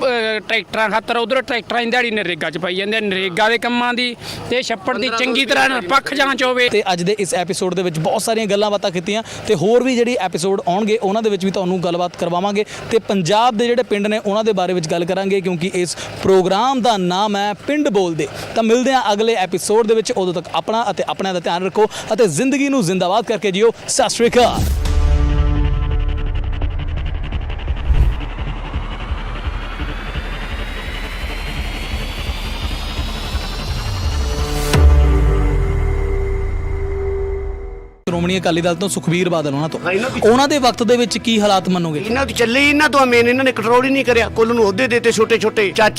ਟਰੈਕਟਰਾਂ ਖਾਤਰ ਉਧਰ ਟਰੈਕਟਰਾਂ ਦੀ ਦਿਹਾੜੀ ਨਰੇਗਾ ਚ ਪਾਈ ਜਾਂਦੇ ਆ। ਨਰੇਗਾ ਦੇ ਕੰਮਾਂ ਦੀ। ਤੇ ਛੱਪੜ ਦੀ ਚੰਗੀ ਤਰ੍ਹਾਂ ਨਿਰਪੱਖ ਜਾਂਚ ਹੋਵੇ। ਤੇ ਅੱਜ ਦੇ ਇਸ ਐਪੀਸੋਡ ਦੇ ਵਿੱਚ ਬਹੁਤ ਸਾਰੀਆਂ ਗੱਲਾਂ ਬਾਤਾਂ ਕੀਤੀਆਂ ਤੇ ਹੋਰ ਵੀ ਜਿਹੜੀ ਐਪੀਸੋਡ ਆਉਣਗੇ ਉਹਨਾਂ ਦੇ ਵਿੱਚ ਵੀ ਤੁਹਾਨੂੰ ਗੱਲਬਾਤ ਕਰਵਾਵਾਂਗੇ। ਤੇ ਪੰਜਾਬ ਦੇ ਜਿਹੜੇ ਪਿੰਡ ਨੇ ਉਹਨਾਂ ਦੇ ਬਾਰੇ ਵਿੱਚ ਗੱਲ ਕਰਾਂਗੇ ਕਿਉਂਕਿ ਇਸ ਪ੍ਰੋਗਰਾਮ ਦਾ ਨਾਮ ਹੈ ਪਿੰਡ ਬੋਲਦੇ। ਤਾਂ ਮਿਲਦੇ ਹਾਂ ਅਗਲੇ ਐਪੀਸੋਡ ਦੇ ਵਿੱਚ। ਉਦੋਂ ਤੱਕ ਆਪਣਾ ਅਤੇ ਆਪਣਿਆਂ ਦਾ ਧਿਆਨ ਰੱਖੋ ਅਤੇ ਜ਼ਿੰਦਗੀ ਨੂੰ ਜ਼ਿੰਦਾਬਾਦ ਕਰਕੇ ਜਿਓ। ਸਤਿ ਸ਼੍ਰੀ ਅਕਾਲ। ਸ਼੍ਰੋਮਣੀ ਅਕਾਲੀ ਦਲ ਤੋਂ ਸੁਖਬੀਰ ਬਾਦਲ ਉਹਨਾਂ ਤੋਂ। ਉਹਨਾਂ ਦੇ ਵਕਤ ਦੇ ਵਿੱਚ ਕੀ ਹਾਲਾਤ ਮੰਨੋਗੇ? ਇਹਨਾਂ ਦੀ ਚੱਲੇ ਇਹਨਾਂ ਤੋਂ ਮੇਨ ਇਹਨਾਂ ਨੇ ਕੰਟਰੋਲ ਹੀ ਨਹੀਂ ਕਰਿਆ। ਕੁੱਲ ਨੂੰ ਅਹੁਦੇ ਦੇਤੇ ਛੋਟੇ ਛੋਟੇ ਚਾਚੇ